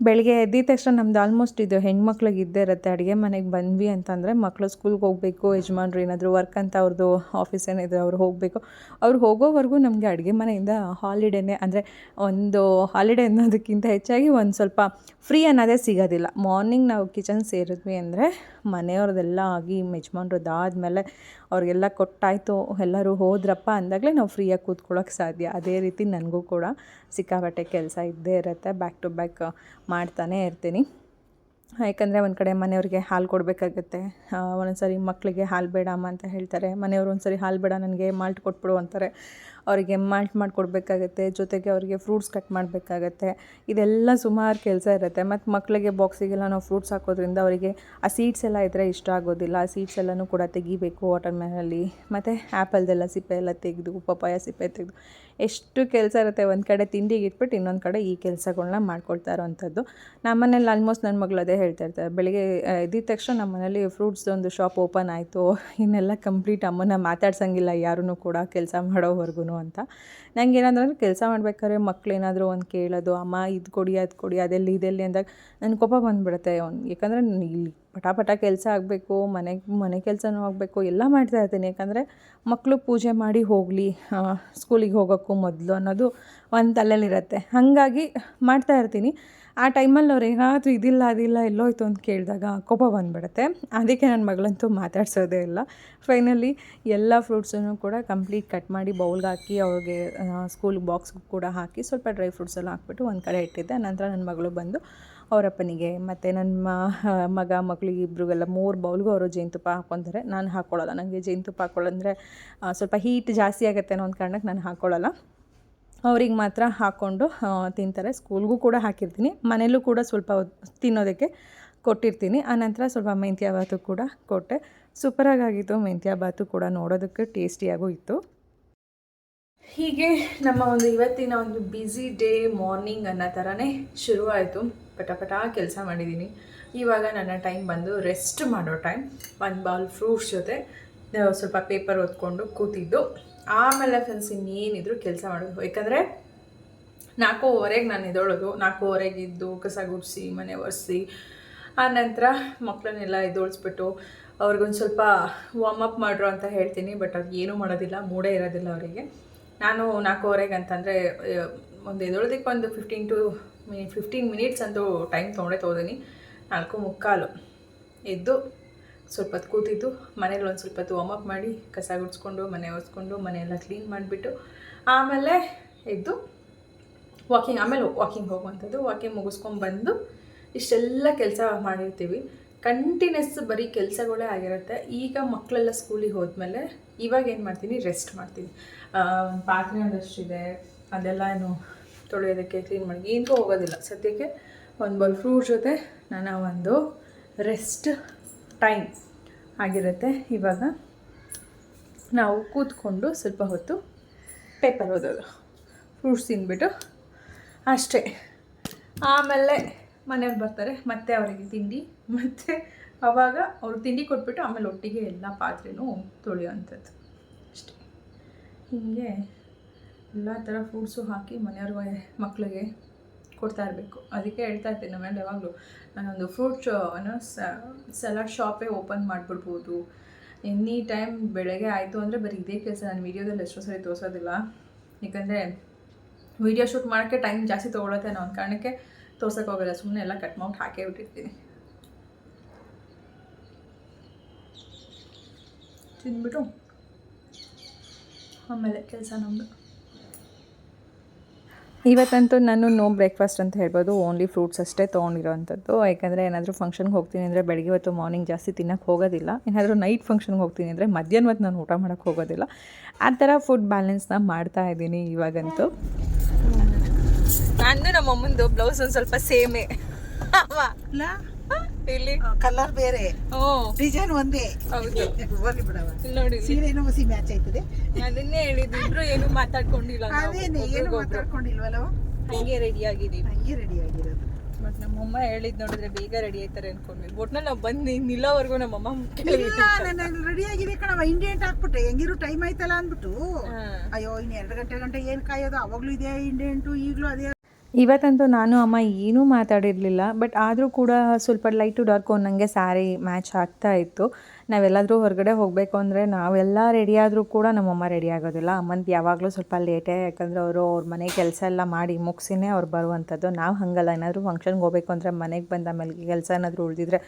ಬೆಳಗ್ಗೆ ಎದ್ದಿದ ತಕ್ಷಣ ನಮ್ದು ಆಲ್ಮೋಸ್ಟ್ ಇದು ಹೆಣ್ಮಕ್ಳಿಗೆ ಇದ್ದೇ ಇರುತ್ತೆ. ಅಡುಗೆ ಮನೆಗೆ ಬಂದ್ವಿ ಅಂತಂದರೆ ಮಕ್ಕಳು ಸ್ಕೂಲ್ಗೆ ಹೋಗಬೇಕು, ಯಜಮಾನ್ರು ಏನಾದರೂ ವರ್ಕ್ ಅಂತ ಅವ್ರದ್ದು ಆಫೀಸ್ ಏನಿದೆ ಅವ್ರು ಹೋಗಬೇಕು. ಅವ್ರು ಹೋಗೋವರೆಗೂ ನಮಗೆ ಅಡುಗೆ ಮನೆಯಿಂದ ಹಾಲಿಡೇನೇ ಅಂದರೆ ಒಂದು ಹಾಲಿಡೇ ಅನ್ನೋದಕ್ಕಿಂತ ಹೆಚ್ಚಾಗಿ ಒಂದು ಸ್ವಲ್ಪ ಫ್ರೀ ಅನ್ನೋದೇ ಸಿಗೋದಿಲ್ಲ. ಮಾರ್ನಿಂಗ್ ನಾವು ಕಿಚನ್ ಸೇರಿದ್ವಿ ಅಂದರೆ ಮನೆಯವ್ರದ್ದೆಲ್ಲ ಆಗಿ ಯಜಮಾನ್ರದ್ದು ಆದಮೇಲೆ ಅವ್ರಿಗೆಲ್ಲ ಕೊಟ್ಟಾಯಿತು, ಎಲ್ಲರೂ ಹೋದ್ರಪ್ಪ ಅಂದಾಗಲೇ ನಾವು ಫ್ರೀಯಾಗಿ ಕೂತ್ಕೊಳ್ಳೋಕೆ ಸಾಧ್ಯ. ಅದೇ ರೀತಿ ನನಗೂ ಕೂಡ ಸಿಕ್ಕಾಪಟ್ಟೆ ಕೆಲಸ ಇದ್ದೇ ಇರುತ್ತೆ. ಬ್ಯಾಕ್ ಟು ಬ್ಯಾಕ್ ಮಾಡ್ತಾನೇ ಇರ್ತೀನಿ. ಯಾಕಂದರೆ ಒಂದು ಕಡೆ ಮನೆಯವ್ರಿಗೆ ಹಾಲು ಕೊಡಬೇಕಾಗತ್ತೆ. ಒಂದೊಂದು ಸರಿ ಮಕ್ಕಳಿಗೆ ಹಾಲು ಬೇಡಮ್ಮ ಅಂತ ಹೇಳ್ತಾರೆ. ಮನೆಯವರು ಒಂದು ಹಾಲು ಬೇಡ, ನನಗೆ ಮಾಲ್ಟ್ ಕೊಟ್ಬಿಡು ಅಂತಾರೆ. ಅವರಿಗೆ ಮಾಲ್ಟ್ ಮಾಡಿಕೊಡ್ಬೇಕಾಗತ್ತೆ, ಜೊತೆಗೆ ಅವರಿಗೆ ಫ್ರೂಟ್ಸ್ ಕಟ್ ಮಾಡಬೇಕಾಗತ್ತೆ. ಇದೆಲ್ಲ ಸುಮಾರು ಕೆಲಸ ಇರುತ್ತೆ. ಮತ್ತು ಮಕ್ಕಳಿಗೆ ಬಾಕ್ಸಿಗೆಲ್ಲ ನಾವು ಫ್ರೂಟ್ಸ್ ಹಾಕೋದ್ರಿಂದ ಅವರಿಗೆ ಆ ಸೀಡ್ಸ್ ಎಲ್ಲ ಇದ್ದರೆ ಇಷ್ಟ ಆಗೋದಿಲ್ಲ. ಆ ಸೀಡ್ಸ್ ಎಲ್ಲನೂ ಕೂಡ ತೆಗಿಬೇಕು ವಾಟರ್ ಮ್ಯಾನಲ್ಲಿ ಮತ್ತು ಆ್ಯಪಲ್ದೆಲ್ಲ ಸಿಪ್ಪೆ ಎಲ್ಲ ತೆಗೆದು ಪಪಾಯ ಸಿಪ್ಪೆ ತೆಗೆದು. ಎಷ್ಟು ಕೆಲಸ ಇರುತ್ತೆ, ಒಂದು ಕಡೆ ತಿಂಡಿಗೆ ಇಟ್ಬಿಟ್ಟು ಇನ್ನೊಂದು ಕಡೆ ಈ ಕೆಲಸಗಳನ್ನ ಮಾಡ್ಕೊಳ್ತಾ ಇರೋವಂಥದ್ದು ನಮ್ಮ ಮನೇಲಿ ಆಲ್ಮೋಸ್ಟ್ ನನ್ನ ಮಗಳು ಅದೇ ಹೇಳ್ತಾ ಇರ್ತಾರೆ. ಬೆಳಿಗ್ಗೆ ಇದ್ದ ತಕ್ಷಣ ನಮ್ಮ ಮನೇಲಿ ಫ್ರೂಟ್ಸ್ದು ಒಂದು ಶಾಪ್ ಓಪನ್ ಆಯಿತು. ಇನ್ನೆಲ್ಲ ಕಂಪ್ಲೀಟ್ ಅಮ್ಮನ ಮಾತಾಡ್ಸಂಗಿಲ್ಲ ಯಾರೂ ಕೂಡ ಕೆಲಸ ಮಾಡೋವರೆಗೂ ಅಂತ. ನಂಗೆ ಏನಂದ್ರೆ ಕೆಲಸ ಮಾಡ್ಬೇಕಾದ್ರೆ ಮಕ್ಳು ಏನಾದರೂ ಒಂದು ಕೇಳೋದು, ಅಮ್ಮ, ಇದು ಕೊಡಿ, ಅದು ಕೊಡಿ, ಅದೆಲ್ಲಿ, ಇದೆಲ್ಲಿ ಅಂದಾಗ ನನ್ನ ಕೋಪ ಬಂದುಬಿಡುತ್ತೆ. ಯಾಕಂದರೆ ಇಲ್ಲಿ ಪಟ ಪಟ ಕೆಲಸ ಆಗಬೇಕು, ಮನೆ ಮನೆ ಕೆಲಸನೂ ಆಗಬೇಕು, ಎಲ್ಲ ಮಾಡ್ತಾ ಇರ್ತೀನಿ. ಯಾಕಂದರೆ ಮಕ್ಕಳು ಪೂಜೆ ಮಾಡಿ ಹೋಗಲಿ ಸ್ಕೂಲಿಗೆ ಹೋಗೋಕ್ಕೂ ಮೊದಲು ಅನ್ನೋದು ಒಂದು ತಲೆಯಲ್ಲಿರುತ್ತೆ ಹಾಗಾಗಿ ಮಾಡ್ತಾ ಇರ್ತೀನಿ. ಆ ಟೈಮಲ್ಲಿ ಅವ್ರು ಏನಾದರೂ ಇದಿಲ್ಲ, ಅದಿಲ್ಲ ಎಲ್ಲೋಯ್ತು ಅಂತ ಕೇಳಿದಾಗ ಕೋಪ ಬಂದುಬಿಡುತ್ತೆ. ಅದಕ್ಕೆ ನನ್ನ ಮಗಳಂತೂ ಮಾತಾಡ್ಸೋದೇ ಇಲ್ಲ. ಫೈನಲಿ ಎಲ್ಲ ಫ್ರೂಟ್ಸನ್ನು ಕೂಡ ಕಂಪ್ಲೀಟ್ ಕಟ್ ಮಾಡಿ ಬೌಲ್ಗೆ ಹಾಕಿ ಅವ್ರಿಗೆ ಸ್ಕೂಲ್ ಬಾಕ್ಸ್ಗೆ ಕೂಡ ಹಾಕಿ ಸ್ವಲ್ಪ ಡ್ರೈ ಫ್ರೂಟ್ಸ್ ಎಲ್ಲ ಹಾಕ್ಬಿಟ್ಟು ಒಂದು ಕಡೆ ಇಟ್ಟಿದ್ದೆ. ನಂತರ ನನ್ನ ಮಗಳು ಬಂದು ಅವರಪ್ಪನಿಗೆ ಮತ್ತು ನನ್ನ ಮಗ ಮಗಳಿಗೆ ಇಬ್ಬರಿಗೆಲ್ಲ ಮೂರು ಬೌಲ್ಗೂ ಅವರು ಜೇನುತುಪ್ಪ ಹಾಕ್ಕೊತಾರೆ. ನಾನು ಹಾಕ್ಕೊಳ್ಳೋಲ್ಲ ನನಗೆ ಜೇನುತುಪ್ಪ ಹಾಕ್ಕೊಳ್ಳಂದ್ರೆ ಸ್ವಲ್ಪ ಹೀಟ್ ಜಾಸ್ತಿ ಆಗುತ್ತೆ ಅನ್ನೋ ಒಂದು ಕಾರಣಕ್ಕೆ ನಾನು ಹಾಕ್ಕೊಳ್ಳಲ್ಲ ಅವ್ರಿಗೆ ಮಾತ್ರ ಹಾಕ್ಕೊಂಡು ತಿಂತಾರೆ. ಸ್ಕೂಲ್ಗೂ ಕೂಡ ಹಾಕಿರ್ತೀನಿ. ಮನೆಯಲ್ಲೂ ಕೂಡ ಸ್ವಲ್ಪ ತಿನ್ನೋದಕ್ಕೆ ಕೊಟ್ಟಿರ್ತೀನಿ. ಆನಂತರ ಸ್ವಲ್ಪ ಮೆಂತ್ಯ ಬಾತು ಕೂಡ ಕೊಟ್ಟೆ. ಸೂಪರಾಗಿ ಆಗಿತ್ತು ಮೆಂತ್ಯ ಬಾತು ಕೂಡ ನೋಡೋದಕ್ಕೆ ಟೇಸ್ಟಿಯಾಗೂ ಇತ್ತು. ಹೀಗೆ ನಮ್ಮ ಒಂದು ಇವತ್ತಿನ ಒಂದು ಬ್ಯುಸಿ ಡೇ ಮಾರ್ನಿಂಗ್ ಅನ್ನೋ ಥರನೇ ಶುರುವಾಯಿತು. ಪಟ ಪಟ ಕೆಲಸ ಮಾಡಿದ್ದೀನಿ. ಇವಾಗ ನನ್ನ ಟೈಮ್ ಬಂದು ರೆಸ್ಟ್ ಮಾಡೋ ಟೈಮ್ ಒಂದು ಬೌಲ್ ಫ್ರೂಟ್ಸ್ ಜೊತೆ ಸ್ವಲ್ಪ ಪೇಪರ್ ಓದ್ಕೊಂಡು ಕೂತಿದ್ದು. ಆಮೇಲೆ ಫ್ರೆಂಡ್ಸ್ ಇನ್ನೇನಿದ್ರು ಕೆಲಸ ಮಾಡೋದು ಯಾಕಂದರೆ ನಾಲ್ಕೂವರೆಗೆ ನಾನು ಇದೊಳೋದು ನಾಲ್ಕೂವರೆಗೆ ಇದ್ದು ಕಸ ಗುಡಿಸಿ, ಮನೆ ಒರೆಸಿ, ಆ ನಂತರ ಮಕ್ಕಳನ್ನೆಲ್ಲ ಎದ್ದೋಳಿಸ್ಬಿಟ್ಟು ಅವ್ರಿಗೊಂದು ಸ್ವಲ್ಪ ವಾರ್ಮ್ ಅಪ್ ಮಾಡ್ರು ಅಂತ ಹೇಳ್ತೀನಿ ಬಟ್ ಅವ್ರಿಗೆ ಏನೂ ಮಾಡೋದಿಲ್ಲ, ಮೂಡೇ ಇರೋದಿಲ್ಲ ಅವರಿಗೆ. ನಾನು ನಾಲ್ಕೂವರೆಗೆ ಅಂತಂದರೆ ಒಂದು ಎದ್ದೊಳೋದಕ್ಕೆ ಒಂದು ಫಿಫ್ಟೀನ್ ಟು ಮಿ ಫಿಫ್ಟೀನ್ ಮಿನಿಟ್ಸ್ ಅಂತೂ ಟೈಮ್ ತೊಗೊಂಡೇ ತೊಗೋತೀನಿ. ನಾಲ್ಕು ಮುಕ್ಕಾಲು. ಎದ್ದು ಸ್ವಲ್ಪ ಹೊತ್ತು ಕೂತಿದ್ದು, ಮನೇಲಿ ಒಂದು ಸ್ವಲ್ಪ ಹೊತ್ತು ವಾರ್ಮ್ ಅಪ್ ಮಾಡಿ, ಕಸ ಗುಡಿಸ್ಕೊಂಡು, ಮನೆ ಒರೆಸ್ಕೊಂಡು, ಮನೆಯೆಲ್ಲ ಕ್ಲೀನ್ ಮಾಡಿಬಿಟ್ಟು ಆಮೇಲೆ ಎದ್ದು ವಾಕಿಂಗ್ ಆಮೇಲೆ ವಾಕಿಂಗ್ ಹೋಗುವಂಥದ್ದು. ವಾಕಿಂಗ್ ಮುಗಿಸ್ಕೊಂಡು ಬಂದು ಇಷ್ಟೆಲ್ಲ ಕೆಲಸ ಮಾಡಿರ್ತೀವಿ. ಕಂಟಿನ್ಯೂಸ್ ಬರೀ ಕೆಲಸಗಳೇ ಆಗಿರುತ್ತೆ. ಈಗ ಮಕ್ಕಳೆಲ್ಲ ಸ್ಕೂಲಿಗೆ ಹೋದ್ಮೇಲೆ ಇವಾಗ ಏನು ಮಾಡ್ತೀನಿ? ರೆಸ್ಟ್ ಮಾಡ್ತೀನಿ. ಒಂದ್ ಪಾತ್ರೆ ಒಂದಷ್ಟಿದೆ. ಅದೆಲ್ಲ ಏನು ತೊಳೆಯೋದಕ್ಕೆ ಕ್ಲೀನ್ ಮಾಡಿ ಏನಕ್ಕೂ ಹೋಗೋದಿಲ್ಲ. ಸದ್ಯಕ್ಕೆ ಒಂದು ಬಲ್ ಫ್ರೂಟ್ ಜೊತೆ, ನಾನು ಒಂದು ರೆಸ್ಟ್ ಟೈಮ್ ಆಗಿರುತ್ತೆ. ಇವಾಗ ನಾವು ಕೂತ್ಕೊಂಡು ಸ್ವಲ್ಪ ಹೊತ್ತು ಪೇಪರ್ ಓದೋದು. ಫ್ರೂಟ್ಸ್ ತಿಂದ್ಬಿಟ್ಟು ಅಷ್ಟೇ. ಆಮೇಲೆ ಮನೆಯವ್ರು ಬರ್ತಾರೆ, ಮತ್ತೆ ಅವರಿಗೆ ತಿಂಡಿ, ಮತ್ತು ಅವಾಗ ಅವ್ರು ತಿಂಡಿ ಕೊಟ್ಬಿಟ್ಟು ಆಮೇಲೆ ಒಟ್ಟಿಗೆ ಎಲ್ಲ ಪಾತ್ರೆನೂ ತೊಳೆಯೋವಂಥದ್ದು. ಅಷ್ಟೇ. ಹೀಗೆ ಎಲ್ಲ ಥರ ಫ್ರೂಟ್ಸು ಹಾಕಿ ಮನೆಯವ್ರಿಗೆ ಮಕ್ಕಳಿಗೆ ಕೊಡ್ತಾ ಇರಬೇಕು. ಅದಕ್ಕೆ ಹೇಳ್ತಾ ಇರ್ತೀನಿ ನಮ್ಮಲ್ಲಿ ಯಾವಾಗಲೂ, ನಾನೊಂದು ಫ್ರೂಟ್ ಏನೋ ಸಲಾಡ್ ಶಾಪೇ ಓಪನ್ ಮಾಡಿಬಿಡ್ಬೋದು. ಎನಿ ಟೈಮ್ ಬೆಳಗ್ಗೆ ಆಯಿತು ಅಂದರೆ ಬರೀ ಇದೇ ಕೆಲಸ, ನಾನು ವೀಡಿಯೋದಲ್ಲಿ ಎಷ್ಟೋ ಸರಿ ತೋರಿಸೋದಿಲ್ಲ. ಯಾಕಂದರೆ ವೀಡಿಯೋ ಶೂಟ್ ಮಾಡೋಕ್ಕೆ ಟೈಮ್ ಜಾಸ್ತಿ ತೊಗೊಳತ್ತೆ ಅನ್ನೋ ಒಂದು ಕಾರಣಕ್ಕೆ ತೋರ್ಸೋಕೆ ಹೋಗಲ್ಲ ಸುಮ್ಮನೆ ಎಲ್ಲ ಕಟ್ ಮಾಡಿ ಹಾಕೇ ಬಿಟ್ಟಿರ್ತೀನಿ. ತಿಂದ್ಬಿಟ್ಟು ಆಮೇಲೆ ಕೆಲಸ ನಮ್ಮದು ಇವತ್ತಂತೂ ನಾನು ನೋ ಬ್ರೇಕ್ಫಾಸ್ಟ್ ಅಂತ ಹೇಳ್ಬೋದು ಓನ್ಲಿ ಫ್ರೂಟ್ಸ್ ಅಷ್ಟೇ ತೊಗೊಂಡಿರೋವಂಥದ್ದು ಯಾಕಂದರೆ ಏನಾದರೂ ಫಂಕ್ಷನ್ಗೆ ಹೋಗ್ತೀನಿ ಅಂದರೆ ಬೆಳಗ್ಗೆ ಹೊತ್ತು ಮಾರ್ನಿಂಗ್ ಜಾಸ್ತಿ ತಿನ್ನೋಕ್ಕೆ ಹೋಗೋದಿಲ್ಲ. ಏನಾದರೂ ನೈಟ್ ಫಂಕ್ಷನ್ಗೆ ಹೋಗ್ತೀನಿ ಅಂದರೆ ಮಧ್ಯಾಹ್ನ ಹೊತ್ತು ನಾನು ಊಟ ಮಾಡೋಕ್ಕೆ ಹೋಗೋದಿಲ್ಲ. ಆ ಥರ ಫುಡ್ ಬ್ಯಾಲೆನ್ಸ್ನ ಮಾಡ್ತಾ ಇದ್ದೀನಿ ಇವಾಗಂತೂ. ನಾನು ನಮ್ಮ ಅಮ್ಮಂದು ಬ್ಲೌಸ್ ಒಂದು ಸ್ವಲ್ಪ ಸೇಮೇ. ಇಲ್ಲಿ ಕಲರ್ ಬೇರೆ. ಡಿಸೈನ್ ಒಂದೇ. ಹೌದು. ಹೋಗ್ಲಿ ಬಿಡವ ನೋಡಿ. ಸೀರೆನೂ ಮಸಿ ಮ್ಯಾಚ್ ಆಯ್ತದೆ. ಅದನ್ನೇ ಹೇಳಿದ್ದು ಇಬ್ರು ಏನು ಮಾತಾಡ್ಕೊಂಡಿಲ್ಲ ಅದೇನೆ ಏನು. ಮಾತಾಡ್ಕೊಂಡಿಲ್ವಲ್ಲ ಹಂಗೆ ರೆಡಿ ಆಗಿದೆ ಹಂಗೆ ರೆಡಿ ಆಗಿರೋದು. ಬಟ್ ನಮ್ಮಮ್ಮ ಹೇಳಿದ್ ನೋಡಿದ್ರೆ ಬೇಗ ರೆಡಿ ಆಯ್ತಾರೆ ಅನ್ಕೊಂಡ್ವಿ. ಒಟ್ನಲ್ಲಿ ನಾವು ಬಂದು ನಿಲ್ಲೋವರೆಗೂ ನಮ್ಮಮ್ಮ ಇಲ್ಲ ನಾನು ರೆಡಿ ಆಗಿದೆ ಕಣವ ಇಂಡಿಯಂಟ್ ಹಾಕ್ಬಿಟ್ಟೆ ಹೆಂಗಿರು ಟೈಮ್ ಆಯ್ತಲ್ಲ ಅಂದ್ಬಿಟ್ಟು. ಅಯ್ಯೋ ಇನ್ನು ಎರಡು ಗಂಟೆ ಗಂಟೆ ಏನು ಕಾಯೋದು? ಅವಾಗ್ಲೂ ಇದೆ ಇಂಡಿಯಂಟು ಈಗಲೂ ಅದೇ ಇವತ್ತಂತೂ ನಾನು, ಅಮ್ಮ ಏನೂ ಮಾತಾಡಿರಲಿಲ್ಲ, ಬಟ್ ಆದರೂ ಕೂಡ ಸ್ವಲ್ಪ ಲೈಟು ಡಾರ್ಕು ನನಗೆ ಸ್ಯಾರಿ ಮ್ಯಾಚ್ ಆಗ್ತಾ ಇತ್ತು. ನಾವೆಲ್ಲಾದರೂ ಹೊರಗಡೆ ಹೋಗಬೇಕು ಅಂದರೆ ನಾವೆಲ್ಲ ರೆಡಿ ಆದರೂ ಕೂಡ ನಮ್ಮಮ್ಮ ರೆಡಿ ಆಗೋದಿಲ್ಲ. ಅಮ್ಮಂದು ಯಾವಾಗಲೂ ಸ್ವಲ್ಪ ಲೇಟೇ ಯಾಕಂದರೆ ಅವರು ಅವ್ರ ಮನೆ ಕೆಲಸ ಎಲ್ಲ ಮಾಡಿ ಮುಗಿಸಿನೇ ಅವ್ರು ಬರುವಂಥದ್ದು ನಾವು ಹಾಗಲ್ಲ, ಏನಾದರೂ ಫಂಕ್ಷನ್ಗೆ ಹೋಗಬೇಕು ಅಂದರೆ ಮನೆಗೆ ಬಂದ ಆಮೇಲೆ ಕೆಲಸ ಏನಾದರೂ ಉಳಿದಿದ್ರೆ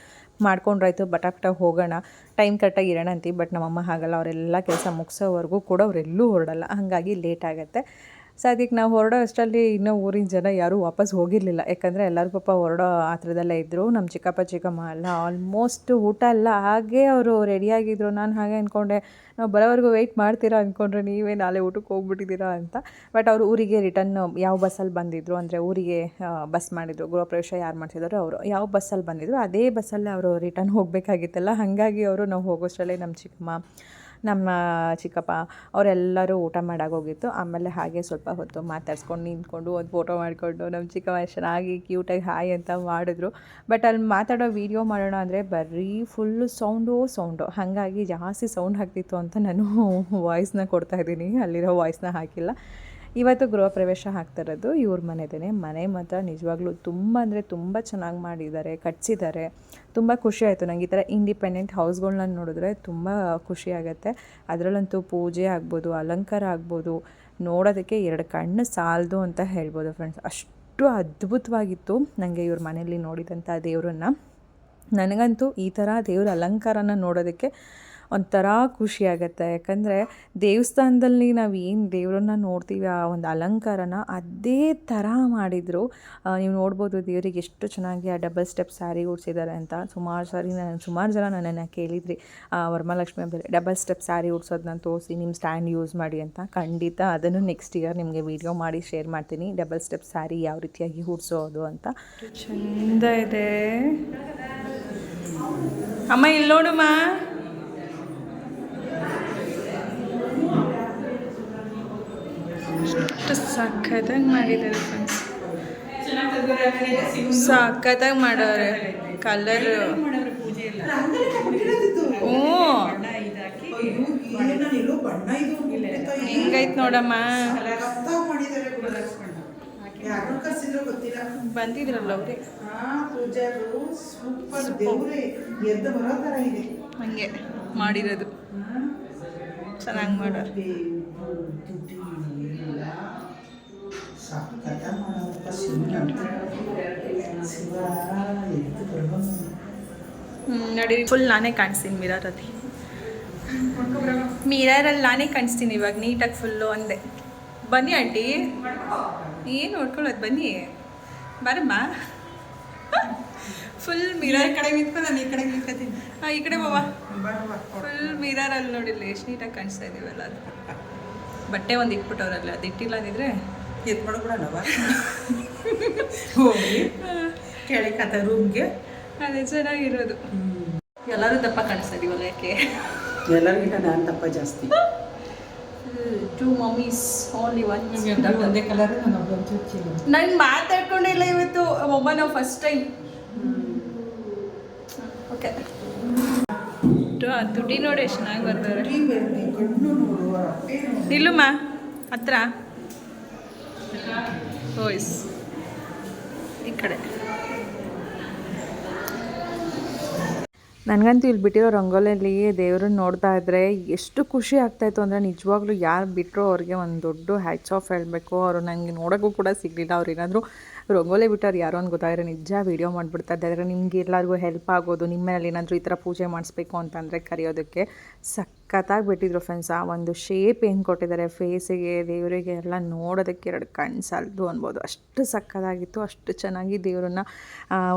ಮಾಡ್ಕೊಂಡ್ರಾಯ್ತು ಬಟಾಪಟ ಹೋಗೋಣ ಟೈಮ್ ಕರೆಕ್ಟಾಗಿ ಇರೋಣ ಅಂತೀವಿ ಬಟ್ ನಮ್ಮಮ್ಮ ಹಾಗಲ್ಲ, ಅವರೆಲ್ಲ ಕೆಲಸ ಮುಗಿಸೋವರೆಗೂ ಕೂಡ ಅವರೆಲ್ಲೂ ಹೊರಡಲ್ಲ. ಹಾಗಾಗಿ ಲೇಟ್ ಆಗುತ್ತೆ. ಸೊ ಅದಕ್ಕೆ ನಾವು ಹೊರಡೋ ಅಷ್ಟರಲ್ಲಿ ಇನ್ನೂ ಊರಿನ ಜನ ಯಾರೂ ವಾಪಸ್ ಹೋಗಿರಲಿಲ್ಲ. ಯಾಕಂದರೆ ಎಲ್ಲರೂ ಪಾಪ ಹೊರಡೋ ಆ ಇದ್ದರು ನಮ್ಮ ಚಿಕ್ಕಪ್ಪ, ಚಿಕ್ಕಮ್ಮ ಎಲ್ಲ ಆಲ್ಮೋಸ್ಟ್ ಊಟ ಎಲ್ಲ ಹಾಗೆ ಅವರು ರೆಡಿಯಾಗಿದ್ದರು ನಾನು ಹಾಗೆ ಅಂದ್ಕೊಂಡೆ ನಾವು ಬರೋವರೆಗೂ ವೆಯ್ಟ್ ಮಾಡ್ತೀರಾ? ಅಂದ್ಕೊಂಡ್ರೆ ನೀವೇ ನಾಳೆ ಊಟಕ್ಕೆ ಹೋಗ್ಬಿಟ್ಟಿದ್ದೀರಾ? ಅಂತ. ಬಟ್ ಅವರು ಊರಿಗೆ ರಿಟರ್ನ್ ಯಾವ ಬಸ್ಸಲ್ಲಿ ಬಂದಿದ್ರು, ಅಂದರೆ ಊರಿಗೆ ಬಸ್ ಮಾಡಿದ್ರು. ಗೃಹ ಪ್ರವೇಶ ಯಾರು ಮಾಡ್ತಿದ್ದಾರೆ ಅವರು. ಯಾವ ಬಸ್ಸಲ್ಲಿ ಬಂದಿದ್ರು, ಅದೇ ಬಸ್ಸಲ್ಲೇ ಅವರು ರಿಟರ್ನ್ ಹೋಗಬೇಕಾಗಿತ್ತಲ್ಲ. ಹಾಗಾಗಿ ಅವರು ನಾವು ಹೋಗೋಷ್ಟರಲ್ಲೇ ನಮ್ಮ ಚಿಕ್ಕಮ್ಮ ನಮ್ಮ ಚಿಕ್ಕಪ್ಪ ಅವರೆಲ್ಲರೂ ಊಟ ಮಾಡಾಗೋಗಿತ್ತು ಆಮೇಲೆ ಹಾಗೆ ಸ್ವಲ್ಪ ಹೊತ್ತು ಮಾತಾಡ್ಸ್ಕೊಂಡು ನಿಂತ್ಕೊಂಡು ಒಂದು ಫೋಟೋ ಮಾಡಿಕೊಂಡು ನಮ್ಮ ಎಷ್ಟ್ ಚೆನ್ನಾಗಿ ಕ್ಯೂಟಾಗಿ ಹಾಯ್ ಅಂತ ಮಾಡಿದ್ರು. ಬಟ್ ಅಲ್ಲಿ ಮಾತಾಡೋ ವೀಡಿಯೋ ಮಾಡೋಣ ಅಂದರೆ ಬರೀ ಫುಲ್ಲು ಸೌಂಡು ಸೌಂಡು ಹಾಗಾಗಿ ಜಾಸ್ತಿ ಸೌಂಡ್ ಹಾಕ್ತಿತ್ತು ಅಂತ ನಾನು ವಾಯ್ಸ್ನ ಕೊಡ್ತಾ ಇದ್ದೀನಿ. ಅಲ್ಲಿರೋ ವಾಯ್ಸ್ನ ಹಾಕಿಲ್ಲ. ಇವತ್ತು ಗೃಹ ಪ್ರವೇಶ ಆಗ್ತಾ ಇರೋದು ಇವ್ರ ಮನೆದೇ ಮನೆ ಮಾತ್ರ ನಿಜವಾಗ್ಲೂ ತುಂಬ ಅಂದರೆ ತುಂಬ ಚೆನ್ನಾಗಿ ಮಾಡಿದ್ದಾರೆ, ಕಟ್ಸಿದ್ದಾರೆ. ತುಂಬ ಖುಷಿ ಆಯಿತು. ನಂಗೆ ಈ ಥರ ಇಂಡಿಪೆಂಡೆಂಟ್ ಹೌಸ್ಗಳನ್ನ ನೋಡಿದ್ರೆ ತುಂಬ ಖುಷಿ ಆಗುತ್ತೆ. ಅದರಲ್ಲಂತೂ ಪೂಜೆ ಆಗ್ಬೋದು, ಅಲಂಕಾರ ಆಗ್ಬೋದು. ನೋಡೋದಕ್ಕೆ ಎರಡು ಕಣ್ಣು ಸಾಲದು ಅಂತ ಹೇಳ್ಬೋದು ಫ್ರೆಂಡ್ಸ್ ಅಷ್ಟು ಅದ್ಭುತವಾಗಿತ್ತು ನನಗೆ ಇವ್ರ ಮನೆಯಲ್ಲಿ ನೋಡಿದಂಥ ದೇವರನ್ನು. ನನಗಂತೂ ಈ ಥರ ದೇವ್ರ ಅಲಂಕಾರನ ನೋಡೋದಕ್ಕೆ ಒಂಥರ ಖುಷಿಯಾಗುತ್ತೆ ಯಾಕಂದರೆ ದೇವಸ್ಥಾನದಲ್ಲಿ ನಾವು ಏನು ದೇವರನ್ನ ನೋಡ್ತೀವಿ, ಆ ಒಂದು ಅಲಂಕಾರನ ಅದೇ ಥರ ಮಾಡಿದರು. ನೀವು ನೋಡ್ಬೋದು ದೇವರಿಗೆ ಎಷ್ಟು ಚೆನ್ನಾಗಿ ಆ ಡಬಲ್ ಸ್ಟೆಪ್ ಸ್ಯಾರಿ ಉಡ್ಸಿದ್ದಾರೆ ಅಂತ. ಸುಮಾರು ಸಾರಿ ನಾನು, ಸುಮಾರು ಜನ ನನ್ನನ್ನು ಕೇಳಿದ್ರಿ. ವರಮಹಾಲಕ್ಷ್ಮಿ ಹಬ್ಬದಲ್ಲಿ ಡಬಲ್ ಸ್ಟೆಪ್ ಸ್ಯಾರಿ ಉಡ್ಸೋದನ್ನ ತೋರಿಸಿ ನಿಮ್ಮ ಸ್ಟ್ಯಾಂಡ್ ಯೂಸ್ ಮಾಡಿ ಅಂತ. ಖಂಡಿತ ಅದನ್ನು ನೆಕ್ಸ್ಟ್ ಇಯರ್ ನಿಮಗೆ ವಿಡಿಯೋ ಮಾಡಿ ಶೇರ್ ಮಾಡ್ತೀನಿ. ಡಬಲ್ ಸ್ಟೆಪ್ ಸ್ಯಾರಿ ಯಾವ ರೀತಿಯಾಗಿ ಉಡ್ಸೋದು ಅಂತ. ಚಂದ ಇದೆ. ಅಮ್ಮ, ಇಲ್ಲಿ ನೋಡುಮ್ಮ. ಎಷ್ಟು ಸಖತ್ತಾಗಿ ಮಾಡಿದ್ದಾರೆ ಫ್ರೆಂಡ್ಸ್ ಸಖತ್ತಾಗಿ ಮಾಡವ್ರೆ ಕಲರ್ ಹ್ಞೂ ಹೆಂಗೈತ್ ನೋಡಮ್ಮ? ಬಂದಿದ್ರಲ್ಲ ಅವ್ರಿಗೆ ಹಂಗೆ ಮಾಡಿರೋದು. ಚೆನ್ನಾಗಿ ನೋಡಿ ಫುಲ್ ನಾನೇ ಕಾಣಿಸ್ತೀನಿ ಮಿರರಲ್ಲಿ ಮಿರರಲ್ಲಿ ನಾನೇ ಕಾಣಿಸ್ತೀನಿ ಇವಾಗ, ನೀಟಾಗಿ ಫುಲ್ಲು ಅಂದೆ ಬನ್ನಿ ಆಂಟಿ ಏನು ನೋಡ್ಕೊಳ್ಳೋದು, ಬನ್ನಿ. ಬರಮ್ಮ. ಫುಲ್ ಮಿರರ್ ಕಡೆ ನಿಂತ್ಕೊಂಡು ನಾನು ಈ ಕಡೆ ನಿಂತ್ಕೊತೀನಿ. ಹಾಂ ಈ ಕಡೆ ಬಾಬಾ ಫುಲ್ ಮಿರರಲ್ಲಿ ನೋಡಿಲ್ಲ ಎಷ್ಟು ನೀಟಾಗಿ ಕಾಣಿಸ್ತಾ ಇದೀವಲ್ಲ ಅದು. ಬಟ್ಟೆ ಒಂದು ಇಟ್ಬಿಟ್ಟವ್ರಲ್ಲ ಅದು ಇಟ್ಟಿಲ್ಲ ಅಂದಿದ್ರೆ? ಎದ್ದು ಮಾಡ್ಬಿಡೋಣವ ಹೋಗಿ ಕೆಳಕತ್ತ ರೂಮ್ಗೆ ಅದೇ ಚೆನ್ನಾಗಿರೋದು. ಎಲ್ಲರೂ ದಪ್ಪ ಕಾಣಿಸ್ತಾ ಇದೀವಲ್ಲ ಯಾಕೆ? ಎಲ್ಲರಿಗಿಂತ ನಾನು ದಪ್ಪ ಜಾಸ್ತಿ. ಟೂ ಮಮ್ಮೀಸ್ ಓನ್ಲಿ ಒನ್ ಒಂದೇ ಕಲರ್ ನಾನು ಮಾತಾಡ್ಕೊಂಡಿಲ್ಲ ಇವತ್ತು ಒಬ್ಬ ನಾವು ಫಸ್ಟ್ ಟೈಮ್ ಓಕೆ. ತುಟಿ ನೋಡಿ ಎಷ್ಟು ಚೆನ್ನಾಗಿ ಬರ್ತಾರೆ ನಿಲ್ಲುಮ್ಮ ಹತ್ರ. ಓಯ್ಸ್ ಈ ಕಡೆ. ನನಗಂತೂ ಇಲ್ಲಿ ಬಿಟ್ಟಿರೋ ರಂಗೋಲಿಯಲ್ಲಿ ದೇವ್ರನ್ನ ನೋಡ್ತಾ ಇದ್ರೆ ಎಷ್ಟು ಖುಷಿ ಆಗ್ತಾಯಿತ್ತು ಅಂದರೆ ನಿಜವಾಗ್ಲೂ ಯಾರು ಬಿಟ್ಟರು ಅವ್ರಿಗೆ ಒಂದು ದೊಡ್ಡ ಹ್ಯಾಚ್ ಆಫ್ ಹೇಳಬೇಕು. ಅವರು ನನಗೆ ನೋಡೋಕ್ಕೂ ಕೂಡ ಸಿಗಲಿಲ್ಲ. ಅವ್ರು ಏನಾದರೂ ರಂಗೋಲಿ ಬಿಟ್ಟವ್ರು ಯಾರೋ ಅಂತ ಗೊತ್ತಾದರೆ ನಿಜ ವೀಡಿಯೋ ಮಾಡಿಬಿಡ್ತಾ ಇದ್ದಾರೆ. ನಿಮ್ಗೆ ಎಲ್ಲರಿಗೂ ಹೆಲ್ಪ್ ಆಗೋದು ನಿಮ್ಮ ಮನೇಲಿ ಏನಾದರೂ ಈ ಥರ ಪೂಜೆ ಮಾಡಿಸ್ಬೇಕು ಅಂತಂದರೆ ಕರೆಯೋದಕ್ಕೆ ಸಖತ್ತಾಗಿ ಬಿಟ್ಟಿದ್ರು ಫ್ರೆಂಡ್ಸ್ ಆ ಒಂದು ಶೇಪ್ ಏನು ಕೊಟ್ಟಿದ್ದಾರೆ ಫೇಸಿಗೆ ದೇವರಿಗೆ ಎಲ್ಲ ನೋಡೋದಕ್ಕೆ ಎರಡು ಕಣ್ಣು ಸಾಲದು ಅನ್ಬೋದು. ಅಷ್ಟು ಸಕ್ಕತ್ತಾಗಿತ್ತು ಅಷ್ಟು ಚೆನ್ನಾಗಿ ದೇವರನ್ನ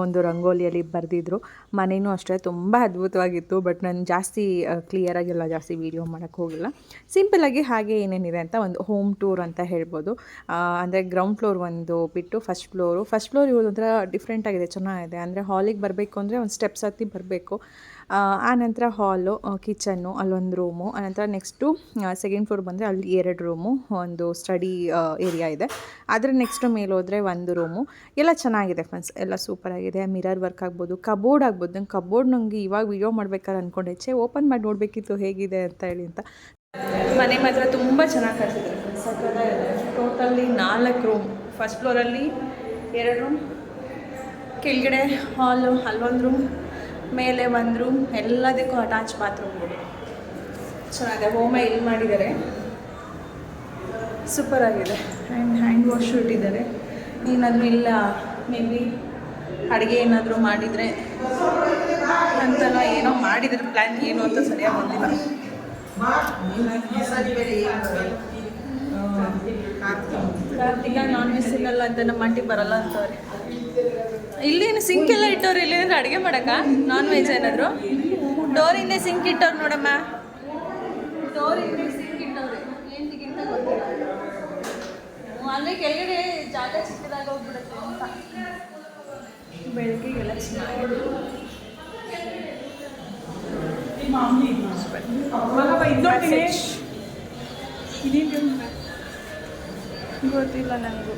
ಒಂದು ರಂಗೋಲಿಯಲ್ಲಿ ಬರೆದಿದ್ರು. ಮನೆಯೂ ಅಷ್ಟೇ, ತುಂಬ ಅದ್ಭುತವಾಗಿತ್ತು ಬಟ್ ನಾನು ಜಾಸ್ತಿ ಕ್ಲಿಯರಾಗೆಲ್ಲ ಜಾಸ್ತಿ ವೀಡಿಯೋ ಮಾಡೋಕ್ಕೆ ಹೋಗಿಲ್ಲ. ಸಿಂಪಲಾಗಿ ಹಾಗೆ ಏನೇನಿದೆ ಅಂತ ಒಂದು ಹೋಮ್ ಟೂರ್ ಅಂತ ಹೇಳ್ಬೋದು. ಅಂದರೆ ಗ್ರೌಂಡ್ ಫ್ಲೋರ್ ಒಂದು ಬಿಟ್ಟು ಫಸ್ಟ್ ಫ್ಲೋರು ಫಸ್ಟ್ ಫ್ಲೋರ್ ಇರೋದು ಒಂಥರ ಡಿಫ್ರೆಂಟಾಗಿದೆ ಚೆನ್ನಾಗಿದೆ. ಅಂದರೆ ಹಾಲಿಗೆ ಬರಬೇಕು ಅಂದರೆ ಒಂದು ಸ್ಟೆಪ್ಸ್ ಹತ್ತಿ ಬರಬೇಕು. ಆನಂತರ ಹಾಲು ಕಿಚನ್ನು, ಅಲ್ಲೊಂದು ರೂಮು ಆನಂತರ ನೆಕ್ಸ್ಟು ಸೆಕೆಂಡ್ ಫ್ಲೋರ್ ಬಂದರೆ ಅಲ್ಲಿ ಎರಡು ರೂಮು, ಒಂದು ಸ್ಟಡಿ ಏರಿಯಾ ಇದೆ. ಅದರ ನೆಕ್ಸ್ಟ್ ಮೇಲೆ ಹೋದರೆ ಒಂದು ರೂಮು. ಎಲ್ಲ ಚೆನ್ನಾಗಿದೆ ಫ್ರೆಂಡ್ಸ್ ಎಲ್ಲ ಸೂಪರಾಗಿದೆ ಮಿರರ್ ವರ್ಕ್ ಆಗ್ಬೋದು ಕಬೋರ್ಡ್ ಆಗ್ಬೋದು. ನಂಗೆ ಕಬೋರ್ಡ್ ನನಗೆ ಇವಾಗ ವಿಡಿಯೋ ಮಾಡ್ಬೇಕಾದ್ರೆ ಅಂದ್ಕೊಂಡೆ ಚೆ ಓಪನ್ ಮಾಡಿ ನೋಡಬೇಕಿತ್ತು ಹೇಗಿದೆ ಅಂತ ಹೇಳಿ ಅಂತ. ಮನೆ ಮಾತ್ರ ತುಂಬ ಚೆನ್ನಾಗಿ ಸಕ್ಕತ್ತಾಗಿದೆ ಟೋಟಲಿ ನಾಲ್ಕು ರೂಮ್ ಫಸ್ಟ್ ಫ್ಲೋರಲ್ಲಿ ಎರಡು ರೂಮ್ ಕೆಳಗಡೆ ಹಾಲು, ಅಲ್ಲೊಂದು ರೂಮ್ ಮೇಲೆ ಒಂದು ರೂಮ್ ಎಲ್ಲದಕ್ಕೂ ಅಟ್ಯಾಚ್ ಬಾತ್ರೂಮ್ಗಳು ಚೆನ್ನಾಗಿದೆ. ಹೋಮ ಇಲ್ಲಿ ಮಾಡಿದ್ದಾರೆ. ಸೂಪರ್ ಆಗಿದೆ. ಆ್ಯಂಡ್ ಹ್ಯಾಂಡ್ ವಾಶು ಇಟ್ಟಿದ್ದಾರೆ. ಏನಾದರೂ ಇಲ್ಲ ಮೇ ಬಿ ಅಡುಗೆ ಏನಾದರೂ ಮಾಡಿದರೆ ಅಂತೆಲ್ಲ ಏನೋ ಮಾಡಿದ್ರೆ ಪ್ಲ್ಯಾನ್ ಏನು ಅಂತ ಸರಿಯಾಗಿ ಬಂದಿಲ್ಲ ಕಾರ್ತಿಕ ನಾನ್ ವೆಜ್ ಸಿಗಲ್ಲ ಅಂತ ನಮ್ಮ ಆಂಟಿ ಬರಲ್ಲ ಅಂತವ್ರೆ. ಇಲ್ಲೇನು ಸಿಂಕ್ ಎಲ್ಲ ಇಟ್ಟವ್ರು ಇಲ್ಲಿ ಏನಾದ್ರು ಅಡುಗೆ ಮಾಡಕ್ಕ? ನಾನ್ ವೆಜ್ ಏನಾದ್ರು? ಡೋರ್ ಹಿಂದೆ ಸಿಂಕ್ ಇಟ್ಟವ್ರು ನೋಡಮ್ಮ. ಡೋರ್ ಹಿಂದೆ ಸಿಂಕ್ ಇಟ್ಟವ್ರೆ. ಏನು ಅಂತ ಗೊತ್ತಿಲ್ಲ. ಅಲ್ಲೇ ಕೆಳಗಡೆ ಜಾಗ ಚಿಕ್ಕದಾಗ ಹೋಗ್ಬಿಡುತ್ತೆ ಅಂತ. ಬೆಳಗ್ಗೆಗೆಲ್ಲ ಚೆನ್ನಾಗಿದೆ ಗೊತ್ತಿಲ್ಲ ನನಗೂ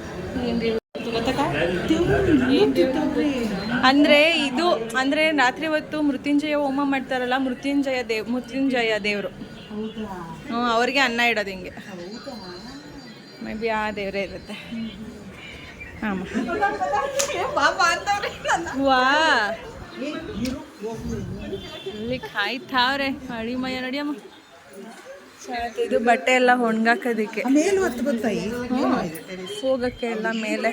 ಅಂದ್ರೆ ಇದು, ಅಂದ್ರೆ ರಾತ್ರಿ ಹೊತ್ತು ಮೃತ್ಯುಂಜಯ ಹೋಮ ಮಾಡ್ತಾರಲ್ಲ, ಮೃತ್ಯುಂಜಯ ದೇವ್ ಮೃತ್ಯುಂಜಯ ದೇವರು. ಹ್ಞೂ ಅವ್ರಿಗೆ ಅನ್ನ ಇಡೋದು ಹಿಂಗೆ. ಮೇ ಬಿ ಆ ದೇವರೇ ಇರುತ್ತೆ. ಹಾಂ ವಾ. ಕಾಯ್ತಾವ್ರೆ ಅಡಿಮಯ್ಯ ನಡಿಯಮ್ಮ. ಚೆನ್ನಾಗೈತೆ. ಇದು ಬಟ್ಟೆ ಎಲ್ಲ ಒಣಗಾಕೋದಕ್ಕೆ. ಹೋಗಕ್ಕೆ ಎಲ್ಲ ಮೇಲೆ.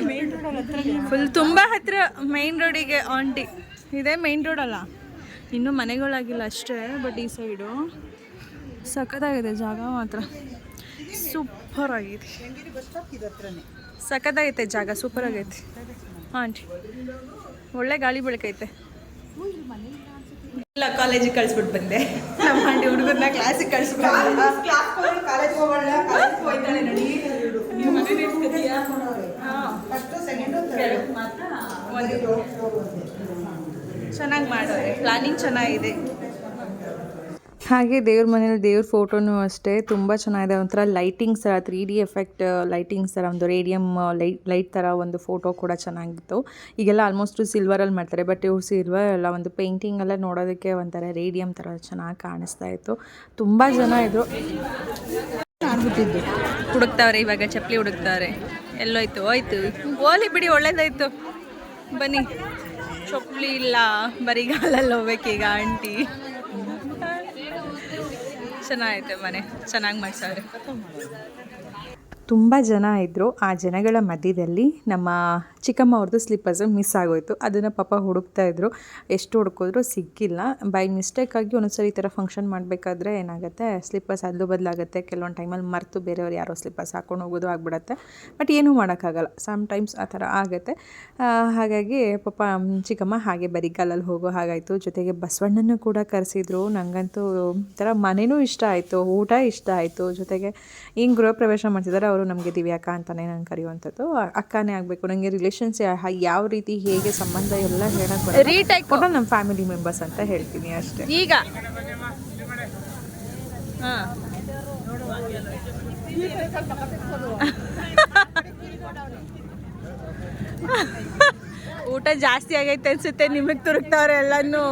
ಫುಲ್ ತುಂಬ ಹತ್ರ ಮೈನ್ ರೋಡಿಗೆ ಆಂಟಿ. ಇದೇ ಮೈನ್ ರೋಡ್ ಅಲ್ಲ. ಇನ್ನೂ ಮನೆಗಳಾಗಿಲ್ಲ ಅಷ್ಟೇ ಬಟ್ ಈ ಸೈಡು ಸಖತ್ತಾಗಿದೆ ಜಾಗ ಮಾತ್ರ. ಸೂಪರ್ ಆಗಿದೆ. ಸಖತ್ತಾಗೈತೆ ಜಾಗ ಸೂಪರ್ ಆಗೈತೆ. ಆಂಟಿ ಒಳ್ಳೆ ಗಾಳಿ ಬೆಳಕೈತೆ. ಇಲ್ಲ ಕಾಲೇಜಿಗೆ ಕಳ್ಸಿಬಿಟ್ಟು ಬಂದೆ. ನಮ್ಮ ಆಂಟಿ ಹುಡುಗರನ್ನ ಕ್ಲಾಸಿಗೆ ಕಳ್ಸ್ಬಿಟ್ಟು ಚೆನ್ನಾಗಿ ಮಾಡೋರೆ. ಪ್ಲಾನಿಂಗ್ ಚೆನ್ನಾಗಿದೆ. ಹಾಗೆ ದೇವ್ರ ಮನೇಲಿ ದೇವ್ರ ಫೋಟೋನು ಅಷ್ಟೇ. ತುಂಬ ಚೆನ್ನಾಗಿದೆ. ಒಂಥರ ಲೈಟಿಂಗ್ಸ್ ಥರ ತ್ರೀ ಡಿ ಎಫೆಕ್ಟ್ ಲೈಟಿಂಗ್ಸ್ ಥರ ಒಂದು ರೇಡಿಯಮ್ ಲೈಟ್ ಲೈಟ್ ಥರ ಒಂದು ಫೋಟೋ ಕೂಡ ಚೆನ್ನಾಗಿತ್ತು. ಈಗೆಲ್ಲ ಆಲ್ಮೋಸ್ಟು ಸಿಲ್ವರಲ್ಲಿ ಮಾಡ್ತಾರೆ ಬಟ್ ಇವ್ರು ಸಿಲ್ವರ್ ಎಲ್ಲ ಒಂದು ಪೇಂಟಿಂಗ್ ಎಲ್ಲ ನೋಡೋದಕ್ಕೆ ಒಂಥರ ರೇಡಿಯಮ್ ಥರ ಚೆನ್ನಾಗಿ ಕಾಣಿಸ್ತಾ ಇತ್ತು. ತುಂಬ ಜನ ಇದ್ರು. ಹುಡುಕ್ತಾವ್ರೆ ಇವಾಗ, ಚಪ್ಪಲಿ ಹುಡುಕ್ತಾವ್ರೆ. ಎಲ್ಲೋಯ್ತು, ಹೋಯ್ತು. ಓಲಿ ಬಿಡಿ, ಒಳ್ಳೇದಾಯ್ತು. ಬನ್ನಿ. ಚಪ್ಪಲಿ ಇಲ್ಲ, ಬರಿಗಾಲಲ್ಲಿ ಹೋಗ್ಬೇಕೀಗ, ಆಂಟಿ. ಚೆನ್ನಾಗೈತೆ ಮನೆ. ಚೆನ್ನಾಗಿ ಮಾಡ್ಸವ್ರೆ. ತುಂಬ ಜನ ಇದ್ದರು ಆ ಜನಗಳ ಮಧ್ಯದಲ್ಲಿ ನಮ್ಮ ಚಿಕ್ಕಮ್ಮ ಅವ್ರದ್ದು ಸ್ಲಿಪ್ಪರ್ಸ್ ಮಿಸ್ ಆಗೋಯ್ತು. ಅದನ್ನು ಪಾಪ ಹುಡುಕ್ತಾ ಇದ್ರು. ಎಷ್ಟು ಹುಡುಕಿದ್ರು ಸಿಕ್ಕಿಲ್ಲ. ಬೈ ಮಿಸ್ಟೇಕಾಗಿ ಒಂದೊಂದ್ಸರಿ ಈ ಥರ ಫಂಕ್ಷನ್ ಮಾಡಬೇಕಾದ್ರೆ ಏನಾಗುತ್ತೆ? ಸ್ಲಿಪ್ಪರ್ಸ್ ಅಲ್ಲೂ ಬದಲಾಗುತ್ತೆ. ಕೆಲವೊಂದು ಟೈಮಲ್ಲಿ ಮರೆತು ಬೇರೆಯವ್ರು ಯಾರೋ ಸ್ಲಿಪ್ಪರ್ಸ್ ಹಾಕೊಂಡು ಹೋಗೋದು ಆಗ್ಬಿಡತ್ತೆ. ಬಟ್ ಏನೂ ಮಾಡೋಕ್ಕಾಗಲ್ಲ. ಸಮ್ ಟೈಮ್ಸ್ ಆ ಥರ ಆಗುತ್ತೆ. ಹಾಗಾಗಿ ಪಾಪ ಚಿಕ್ಕಮ್ಮ ಹಾಗೆ ಬರಿಗಾಲಲ್ಲಿ ಹೋಗೋ ಹಾಗಾಯಿತು. ಜೊತೆಗೆ ಬಸವಣ್ಣನೂ ಕೂಡ ಕರೆಸಿದ್ರು. ನನಗಂತೂ ಒಂಥರ ಮನೆಯೂ ಇಷ್ಟ ಆಯಿತು. ಊಟ ಇಷ್ಟ ಆಯಿತು. ಜೊತೆಗೆ ಹಿಂಗೆ ಗೃಹ ಪ್ರವೇಶ ಮಾಡ್ತಿದ್ದಾರೆ. ಅವರು ನಮಗೆ ದಿವ್ಯಾಕ ಅಂತಲೇ ನಾನು ಕರೆಯುವಂಥದ್ದು. ಅಕ್ಕನೇ ಆಗಬೇಕು. ನನಗೆ ರಿಲೇಷನ್ಸ್ ಯಾವ ರೀತಿ ಹೇಗೆ ಸಂಬಂಧ ಎಲ್ಲ ಹೇಳಕ್ಕೆ ರೀಟೈಕ್ ಕೂಡ ನಮ್ಮ ಫ್ಯಾಮಿಲಿ ಮೆಂಬರ್ಸ್ ಅಂತ ಹೇಳ್ತೀನಿ ಅಷ್ಟೇ. ಈಗ. ಹಾ. ಊಟ ಜಾಸ್ತಿ ಆಗೈತೆ ಅನ್ಸುತ್ತೆ ನಿಮಗೆ ತುರುಕ್ತಾವ್ರೆ ಎಲ್ಲನೂ.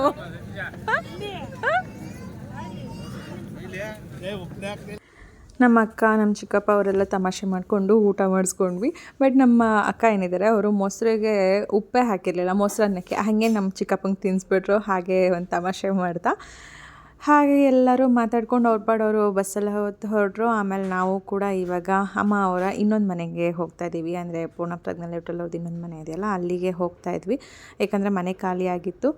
ನಮ್ಮ ಅಕ್ಕ, ನಮ್ಮ ಚಿಕ್ಕಪ್ಪ ಅವರೆಲ್ಲ ತಮಾಷೆ ಮಾಡಿಕೊಂಡು ಊಟ ಮಾಡಿಸ್ಕೊಂಡ್ವಿ. ಬಟ್ ನಮ್ಮ ಅಕ್ಕ ಏನಿದ್ದಾರೆ, ಅವರು ಮೊಸರಿಗೆ ಉಪ್ಪೇ ಹಾಕಿರಲಿಲ್ಲ, ಮೊಸರನ್ನಕ್ಕೆ. ಹಾಗೆ ನಮ್ಮ ಚಿಕ್ಕಪ್ಪಂಗೆ ತಿನ್ನಿಸ್ಬಿಟ್ರು ಹಾಗೆ ಒಂದು ತಮಾಷೆ ಮಾಡ್ತಾ. ಹಾಗೆ ಎಲ್ಲರೂ ಮಾತಾಡ್ಕೊಂಡು ಅವ್ರ ಪಾಡವರು ಬಸ್ಸಲ್ಲಿ ಹೊತ್ತು ಹೊರಟರು. ಆಮೇಲೆ ನಾವು ಕೂಡ ಇವಾಗ ಅಮ್ಮ ಅವರ ಇನ್ನೊಂದು ಮನೆಗೆ ಹೋಗ್ತಾ ಇದ್ದೀವಿ. ಅಂದರೆ ಪೂರ್ಣಪ್ರಜ್ಞ ಹೋಟೆಲ್ ಅವ್ರದ್ದು ಇನ್ನೊಂದು ಮನೆ ಇದೆಯಲ್ಲ ಅಲ್ಲಿಗೆ ಹೋಗ್ತಾ ಇದ್ವಿ. ಯಾಕಂದರೆ ಮನೆ ಖಾಲಿ ಆಗಿತ್ತು.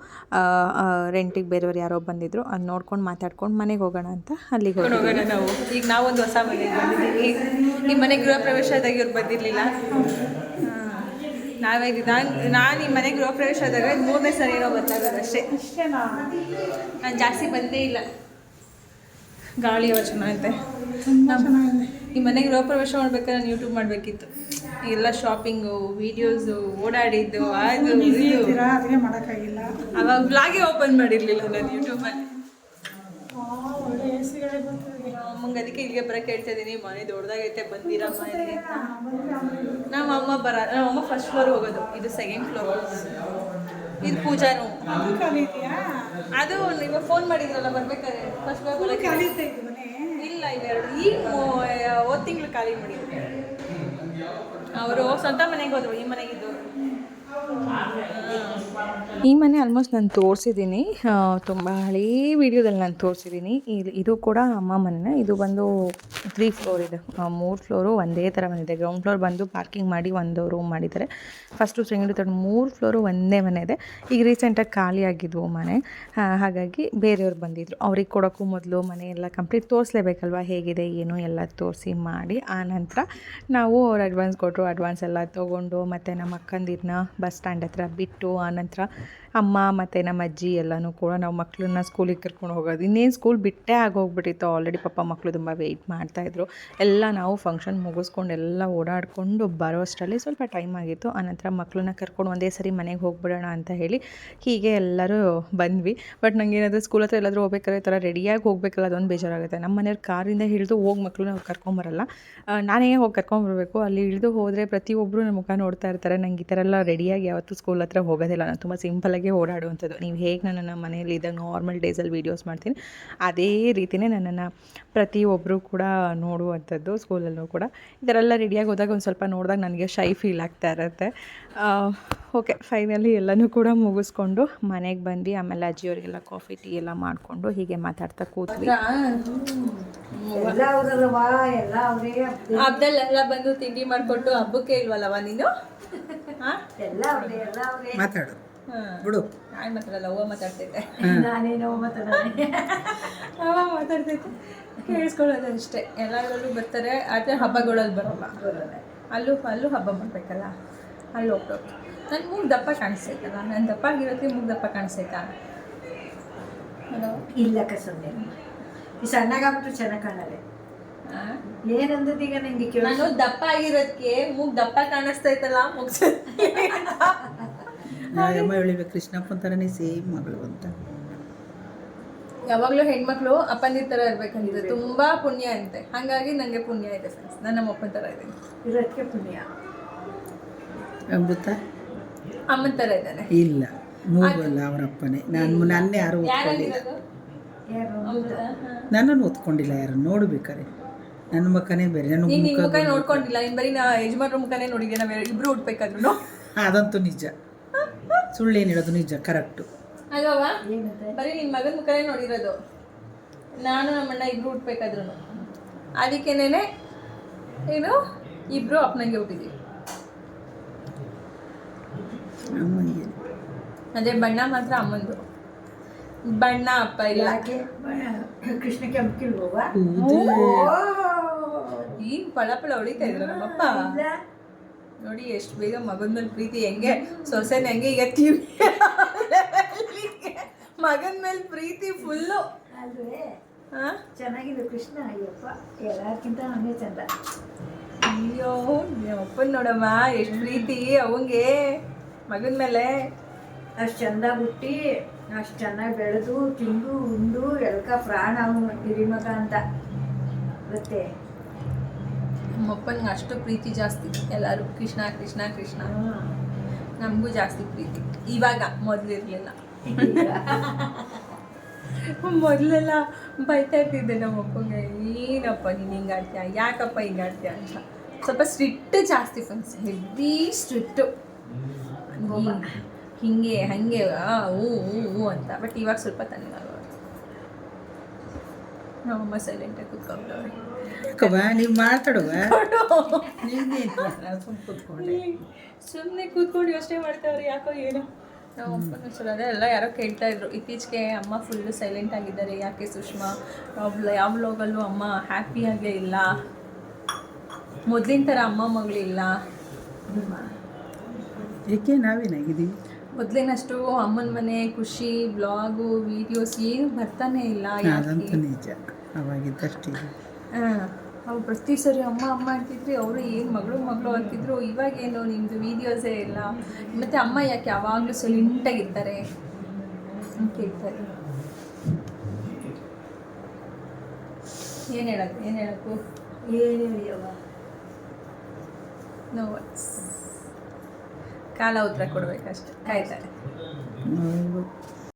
ರೆಂಟಿಗೆ ಬೇರೆಯವ್ರು ಯಾರೋ ಬಂದಿದ್ರು. ಅದು ನೋಡ್ಕೊಂಡು ಮಾತಾಡ್ಕೊಂಡು ಮನೆಗೆ ಹೋಗೋಣ ಅಂತ ಅಲ್ಲಿಗೆ ಹೋಗೋಣ ನಾವು. ಈಗ ನಾವೊಂದು ಹೊಸ ಮನೆಗೆ ಬಂದಿದ್ದೀವಿ. ಈ ಮನೆ ಗೃಹ ಪ್ರವೇಶದಾಗಿ ಇವ್ರು ಬಂದಿರಲಿಲ್ಲ. ನಾವೇ ನಾನು ನಾನು ಈ ಮನೆ ಗೃಹ ಪ್ರವೇಶ ಆದಾಗ ಮೂರನೇ ಸರಿ ಏನೋ ಬರ್ತಾಯಿರೋದು ಅಷ್ಟೇ. ನಾನು ಜಾಸ್ತಿ ಬಂದೇ ಇಲ್ಲ. ಗಾಳಿ ಯೋಚನೆ ಐತೆ ಈ ಮನೆಗೆ ಗೃಹ ಪ್ರವೇಶ ಮಾಡ್ಬೇಕಾದ್ರೆ ನಾನು ಯೂಟ್ಯೂಬ್ ಮಾಡಬೇಕಿತ್ತು. ಎಲ್ಲ ಶಾಪಿಂಗು ವೀಡಿಯೋಸು ಓಡಾಡಿದ್ದು ಅದು ಅವಾಗ ಬ್ಲಾಗೇ ಓಪನ್ ಮಾಡಿರಲಿಲ್ಲ ನಾನು ಯೂಟ್ಯೂಬಲ್ಲಿ ಅಮ್ಮಂಗೆ ಅದಕ್ಕೆ ಇಲ್ಲಿಗೆ ಬರಕ್ಕೆ ಹೇಳ್ತಾ ಇದ್ದೀನಿ ಮನೆ ದೊಡ್ಡದಾಗೈತೆ ಅಂತ. ನಮ್ಮ ಅಮ್ಮ ಬರ ನಮ್ಮ ಅಮ್ಮ ಫಸ್ಟ್ ಫ್ಲೋರ್ ಹೋಗೋದು. ಇದು ಸೆಕೆಂಡ್ ಫ್ಲೋರ್ ಇದು ಪೂಜಾ ರೂಮ್ ಅದು ನೀವು ಫೋನ್ ಮಾಡಿದ್ರಲ್ಲ ಬರ್ಬೇಕಾದ್ರೆ ಫಸ್ಟ್ ಫ್ಲೋರ್ ಇಲ್ಲ ಇವೆರಡು ಈಗ ಹೋದ ತಿಂಗಳು ಖಾಲಿ ಮಾಡಿದ್ರು. ಅವರು ಸ್ವಂತ ಮನೆಗೆ ಹೋದ್ರು ಈ ಮನೆಗಿದ್ದು ಈ ಮನೆ ಆಲ್ಮೋಸ್ಟ್ ನಾನು ತೋರಿಸಿದ್ದೀನಿ. ತುಂಬ ಹಳೇ ವಿಡಿಯೋದಲ್ಲಿ ನಾನು ತೋರಿಸಿದ್ದೀನಿ. ಇಲ್ಲಿ ಇದು ಕೂಡ ಅಮ್ಮ ಮನೆ ಇದು ಬಂದು ತ್ರೀ ಫ್ಲೋರ್ ಇದೆ. ಮೂರು ಫ್ಲೋರು ಒಂದೇ ಥರ ಬಂದಿದೆ ಗ್ರೌಂಡ್ ಫ್ಲೋರ್ ಬಂದು ಪಾರ್ಕಿಂಗ್ ಮಾಡಿ ಒಂದು ರೂಮ್ ಮಾಡಿದ್ದಾರೆ. ಫಸ್ಟು ಸೆಕೆಂಡು ತರ್ಡ್ ಮೂರು ಫ್ಲೋರು ಒಂದೇ ಮನೆ ಇದೆ ಈಗ ರೀಸೆಂಟಾಗಿ ಖಾಲಿ ಆಗಿದ್ವು ಮನೆ. ಹಾಗಾಗಿ ಬೇರೆಯವ್ರು ಬಂದಿದ್ರು. ಅವ್ರಿಗೆ ಕೊಡೋಕ್ಕೂ ಮೊದಲು ಮನೆ ಎಲ್ಲ ಕಂಪ್ಲೀಟ್ ತೋರಿಸ್ಲೇಬೇಕಲ್ವ? ಹೇಗಿದೆ, ಏನು ಎಲ್ಲ ತೋರಿಸಿ ಮಾಡಿ. ಆ ನಂತರ ನಾವು ಅವ್ರು ಅಡ್ವಾನ್ಸ್ ಕೊಟ್ಟರು ಅಡ್ವಾನ್ಸ್ ಎಲ್ಲ ತೊಗೊಂಡು ಮತ್ತು ನಮ್ಮ ಅಕ್ಕಂದಿರನ್ನ ಬಸ್ ಸ್ಟ್ಯಾಂಡ್ ಹತ್ರ ಬಿಟ್ಟು ಆನಂತರ ಅಮ್ಮ ಮತ್ತು ನಮ್ಮ ಅಜ್ಜಿ ಎಲ್ಲನೂ ಕೂಡ ನಾವು ಮಕ್ಕಳನ್ನ ಸ್ಕೂಲಿಗೆ ಕರ್ಕೊಂಡು ಹೋಗೋದು. ಇನ್ನೇನು ಸ್ಕೂಲ್ ಬಿಟ್ಟೇ ಆಗೋಗ್ಬಿಟ್ಟಿತ್ತು. ಆಲ್ರೆಡಿ ಪಾಪ ಮಕ್ಕಳು ತುಂಬ ವೆಯ್ಟ್ ಮಾಡ್ತಾಯಿದ್ರು ಎಲ್ಲ ನಾವು ಫಂಕ್ಷನ್ ಮುಗಿಸ್ಕೊಂಡು ಎಲ್ಲ ಓಡಾಡಿಕೊಂಡು ಬರೋ ಅಷ್ಟರಲ್ಲಿ ಸ್ವಲ್ಪ ಟೈಮ್ ಆಗಿತ್ತು. ಆನಂತರ ಮಕ್ಕಳನ್ನ ಕರ್ಕೊಂಡು ಒಂದೇ ಸರಿ ಮನೆಗೆ ಹೋಗ್ಬಿಡೋಣ ಅಂತ ಹೇಳಿ ಹೀಗೆ ಎಲ್ಲರೂ ಬಂದ್ವಿ. ಬಟ್ ನಂಗೆ ಏನಾದರೂ ಸ್ಕೂಲ್ ಹತ್ರ ಎಲ್ಲಾದರೂ ಹೋಗ್ಬೇಕಾದ್ರೆ ಈ ಥರ ರೆಡಿಯಾಗಿ ಹೋಗ್ಬೇಕಲ್ಲ, ಅದೊಂದು ಬೇಜಾರಾಗುತ್ತೆ. ನಮ್ಮ ಮನೆಯವ್ರು ಕಾರಿಂದ ಹಿಡಿದು ಹೋಗಿ ಮಕ್ಕಳನ್ನ ಕರ್ಕೊಂಬರಲ್ಲ ನಾನೇ ಹೋಗಿ ಕರ್ಕೊಂಬರಬೇಕು ಅಲ್ಲಿ ಇಳಿದು ಹೋದರೆ ಪ್ರತಿಯೊಬ್ಬರು ನಮ್ಮ ಮುಖ ನೋಡ್ತಾ ಇರ್ತಾರೆ. ನಂಗೆ ಈ ಥರ ಎಲ್ಲ ರೆಡಿಯಾಗಿ ಯಾವತ್ತೂ ಸ್ಕೂಲ್ ಹತ್ರ ಹೋಗೋದಿಲ್ಲ. ನಾನು ತುಂಬ ಸಿಂಪಲಾಗಿ ಓಡಾಡುವಂಥದ್ದು. ನೀವು ಹೇಗೆ ನನ್ನನ್ನು ಮನೆಯಲ್ಲಿ ಇದ್ದಾಗ ನಾರ್ಮಲ್ ಡೇಸಲ್ಲಿ ವೀಡಿಯೋಸ್ ಮಾಡ್ತೀನಿ ಅದೇ ರೀತಿಯೇ ನನ್ನನ್ನು ಪ್ರತಿಯೊಬ್ಬರು ಕೂಡ ನೋಡುವಂಥದ್ದು ಸ್ಕೂಲಲ್ಲೂ ಕೂಡ. ಈ ಥರ ಎಲ್ಲ ರೆಡಿಯಾಗಿ ಹೋದಾಗ ಒಂದು ಸ್ವಲ್ಪ ನೋಡಿದಾಗ ನನಗೆ ಶೈ ಫೀಲ್ ಆಗ್ತಾ ಇರುತ್ತೆ. ಓಕೆ ಫೈನಲಿ ಎಲ್ಲನೂ ಕೂಡ ಮುಗಿಸ್ಕೊಂಡು ಮನೆಗೆ ಬಂದು ಆಮೇಲೆ ಅಜ್ಜಿಯವರಿಗೆಲ್ಲ ಕಾಫಿ ಟೀ ಎಲ್ಲ ಮಾಡಿಕೊಂಡು ಹೀಗೆ ಮಾತಾಡ್ತಾ ಕೂತ್ವಿ ಹಬ್ಬದಲ್ಲೆಲ್ಲ ಬಂದು ತಿಂಡಿ ಮಾಡಿಕೊಟ್ಟು ಹಬ್ಬಕ್ಕೆ ಇಲ್ವಲ್ಲವಾ ನೀನು? ಮಾತಾಡು. ಬಿಡು. ನಾನು ಮಾತಾಡಲ್ಲ ಅವ್ವ ಮಾತಾಡ್ತೈತೆ ಅವ ಮಾತಾಡ್ತೈತೆ ಕೇಳಿಸ್ಕೊಳ್ಳೋದು ಅಷ್ಟೇ. ಎಲ್ಲರಲ್ಲೂ ಬರ್ತಾರೆ ಆದರೆ ಹಬ್ಬಗಳಲ್ಲಿ ಬರೋಲ್ಲ. ಅಲ್ಲೂ ಅಲ್ಲೂ ಹಬ್ಬ ಮಾಡಬೇಕಲ್ಲ. ಅಲ್ಲಿ ಹೋಗ್ಬೇಕು. ನನ್ನ ಮೂಗು ದಪ್ಪ ಕಾಣಿಸ್ತೈತಲ್ಲ ನನ್ನ ದಪ್ಪ ಆಗಿರೋದಕ್ಕೆ ಮೂಗು ದಪ್ಪ ಕಾಣಿಸ್ತೈತಾ? ಹಲೋ? ಇಲ್ಲ ಸುಮ್ಮನೆ ಈ ಸಣ್ಣಗಾಗ್ಬಿಟ್ಟು ಚೆನ್ನಾಗಿ ಕಾಣಲ್ಲ. ಏನಂದದ ಈಗ ನಿಂಗೆ ಕೇಳ. ನಾನು ದಪ್ಪ ಆಗಿರೋದಕ್ಕೆ ಮೂಗ್ ದಪ್ಪ ಕಾಣಿಸ್ತೈತಲ್ಲ ಮುಗ್ಸ ನಾಯಮ್ಮ ಹೇಳಿಬೇಕು ಕೃಷ್ಣಪ್ಪನ ಥರನೇ ಸೇಮ್ ಮಗಳು ಅಂತ. ಯಾವಾಗಲೂ ಹೆಣ್ಮಕ್ಳು ಅಪ್ಪಂದಿರ ಥರ ಇರ್ಬೇಕಂದ್ರೆ ತುಂಬಾ ಪುಣ್ಯ ಅಂತೆ. ಹಾಗಾಗಿ ನನಗೆ ಪುಣ್ಯ ಇದೆ ಫ್ರೆಂಡ್ಸ್ ನಾನು ನಮ್ಮ ಅಪ್ಪನ ಥರ ಇದ್ದೀನಿ. ಇರೋದಕ್ಕೆ ಪುಣ್ಯ. ಅಮೃತ ಅಮ್ಮನ ಥರ ಇದ್ದಾನೆ. ಇಲ್ಲ ಮೂಗಲ್ಲ ಅವರ ಅಪ್ಪನೇ. ನಾನು ನನ್ನ ಯಾರು ಓದ್ಕೊಂಡಿಲ್ಲ ನನ್ನನ್ನು ಓದ್ಕೊಂಡಿಲ್ಲ ಯಾರು? ನೋಡ್ಬೇಕಾರೆ ನನ್ನ ಮುಖನೇ ಬೇರೆ ನನ್ನ ನೀನ್ ನಿನ್ ಮುಖ ನೋಡ್ಕೊಂಡಿಲ್ಲ. ಇನ್ ಬರೀ ನಾ ಯಜಮಾನ್ರ ಮುಖನೇ ನೋಡಿದ್ದೆ ನಾವು ಇಬ್ರು ಹುಟ್ಬೇಕಾದ್ರು ಅದಂತೂ ನಿಜ. ಸುಳ್ಳೇನು ಹೇಳೋದು ನಿಜ ಕರೆಕ್ಟು ಅಲ್ವಾ ಬರೀ ನಿನ್ ಮಗನ ಮುಖನೇ ನೋಡಿರೋದು. ನಾನು ನಮ್ಮಣ್ಣ ಇಬ್ರು ಹುಟ್ಬೇಕಾದ್ರು. ಅದಕ್ಕೇನೆ ಏನು ಇಬ್ರು ಅಪ್ಪನಂಗೆ ಹುಟ್ಟಿದೀವಿ. ಅದೇ ಬಣ್ಣ ಮಾತ್ರ ಅಮ್ಮಂದು. ಬಣ್ಣ ಅಪ್ಪ ಇಲ್ಲ. ಯಾಕೆ? ಕೃಷ್ಣ ಕೆಂಪಿಲ್ವವ ಈಗ ಪಳ ಪಳ ಹೊಡಿತಾ ಇದ್ರು ನಮ್ಮಪ್ಪ. ನೋಡಿ ಎಷ್ಟು ಬೇಗ ಮಗನ ಮೇಲೆ ಪ್ರೀತಿ ಹೆಂಗೆ? ಸೊಸೆನ ಹೆಂಗೆ? ಈಗ ಟಿವಿ ಮಗನ ಮೇಲೆ ಪ್ರೀತಿ ಫುಲ್ಲು ಅಲ್ವೇ ಹಾ ಚೆನ್ನಾಗಿದೆ ಕೃಷ್ಣ ಅಯ್ಯಪ್ಪ ಎಲ್ಲಾರ್ಕಿಂತ ಅವನೇ ಚಂದ. ಅಯ್ಯೋ ಅಪ್ಪನ ನೋಡಮ್ಮ ಎಷ್ಟು ಪ್ರೀತಿ ಅವಂಗೆ. ಮಗನ ಮೇಲೆ. ಅಷ್ಟು ಚಂದ ಹುಟ್ಟಿ ಅಷ್ಟು ಚೆನ್ನಾಗಿ ಬೆಳೆದು ತಿಂದು ಉಂಡು ಎಲ್ಕ ಪ್ರಾಣ ಅವನು ಹಿರಿಮಗ ಅಂತ. ಗೊತ್ತೇ ನಮ್ಮಪ್ಪನ್ಗೆ ಅಷ್ಟು ಪ್ರೀತಿ ಜಾಸ್ತಿ. ಎಲ್ಲರೂ ಕೃಷ್ಣ ಕೃಷ್ಣ ಕೃಷ್ಣ. ನಮಗೂ ಜಾಸ್ತಿ ಪ್ರೀತಿ. ಇವಾಗ ಮೊದಲಿರ್ಲಿಲ್ಲ. ಮೊದಲೆಲ್ಲ ಬೈತಾ ಇರ್ತಿದ್ದೆ ನಮ್ಮ ಅಪ್ಪಗೆ ಏನಪ್ಪ ನೀನು ಹಿಂಗೆ ಆಡ್ತೀಯ? ಯಾಕಪ್ಪ ಹಿಂಗೆ ಆಡ್ತೀಯ? ಅಂತ. ಸ್ವಲ್ಪ ಸ್ಟ್ರಿಕ್ಟ್ ಜಾಸ್ತಿ ಫ್ರೆಂಡ್ಸ್ ಹೆವಿ ಸ್ಟ್ರಿಕ್ಟು ಹಿಂಗೆ ಹಾಗೆ ಹ್ಞೂ ಹ್ಞೂ ಅಂತ. ಬಟ್ ಇವಾಗ ಸ್ವಲ್ಪ ತಣ್ಣಗಾಗ ನಮ್ಮಮ್ಮ ಸೈಲೆಂಟಾಗಿ ಕೂತ್ಕೊಂಡವ್ರೆ. ಯಾಕವ್ವ ನೀವು ಮಾತಾಡುವ? ಸುಮ್ಮನೆ ಕೂತ್ಕೊಂಡೆ. ಸುಮ್ಮನೆ ಕೂತ್ಕೊಂಡು ಯೋಚನೆ ಮಾಡ್ತಾವ್ರಿ ಯಾಕೋ ಏನೋ? ಅದೇ ಎಲ್ಲ ಯಾರೋ ಕೇಳ್ತಾ ಇದ್ರು ಇತ್ತೀಚೆಗೆ ಅಮ್ಮ ಫುಲ್ಲು ಸೈಲೆಂಟ್ ಆಗಿದ್ದಾರೆ ಯಾಕೆ ಸುಷ್ಮಾ? ಯಾವ ಲೋಗಲ್ಲೂ ಅಮ್ಮ ಅಮ್ಮ ಆಗೇ ಇಲ್ಲ. ಮೊದಲಿನ ಥರ ಅಮ್ಮ ಮಗಳಿಲ್ಲ ಏಕೆ ನಾವೇನಾಗಿದ್ದೀವಿ ಮೊದ್ಲೇನಷ್ಟು ಅಮ್ಮನ ಮನೆ ಖುಷಿ ಬ್ಲಾಗು ವಿಡಿಯೋಸ್ ಏನು ಬರ್ತಾನೆ ಇಲ್ಲ ನಿಜ ಹಾಂ. ಅವ್ರು ಪ್ರತಿ ಸರಿ ಅಮ್ಮ ಅಮ್ಮ ಅಂತಿದ್ರಿ ಅವರು ಏನು ಮಗಳು ಮಗಳು ಅಂತಿದ್ರು ಇವಾಗೇನು ನಿಮ್ಮದು ವೀಡಿಯೋಸೇ ಇಲ್ಲ. ಮತ್ತು ಅಮ್ಮ ಯಾಕೆ ಯಾವಾಗಲೂ ಸೊಲಿಂಟಾಗಿರ್ತಾರೆ ಅಂತ ಕೇಳ್ತಾರೆ. ಏನು ಹೇಳೋದು ಏನು ಹೇಳಕ್ಕು? ಏನು ಹೇಳಿಯವ ನೋ ಕಾಲ ಉತ್ತರ ಕೊಡ್ಬೇಕಷ್ಟೆ. ಕಾಯ್ತಾರೆ.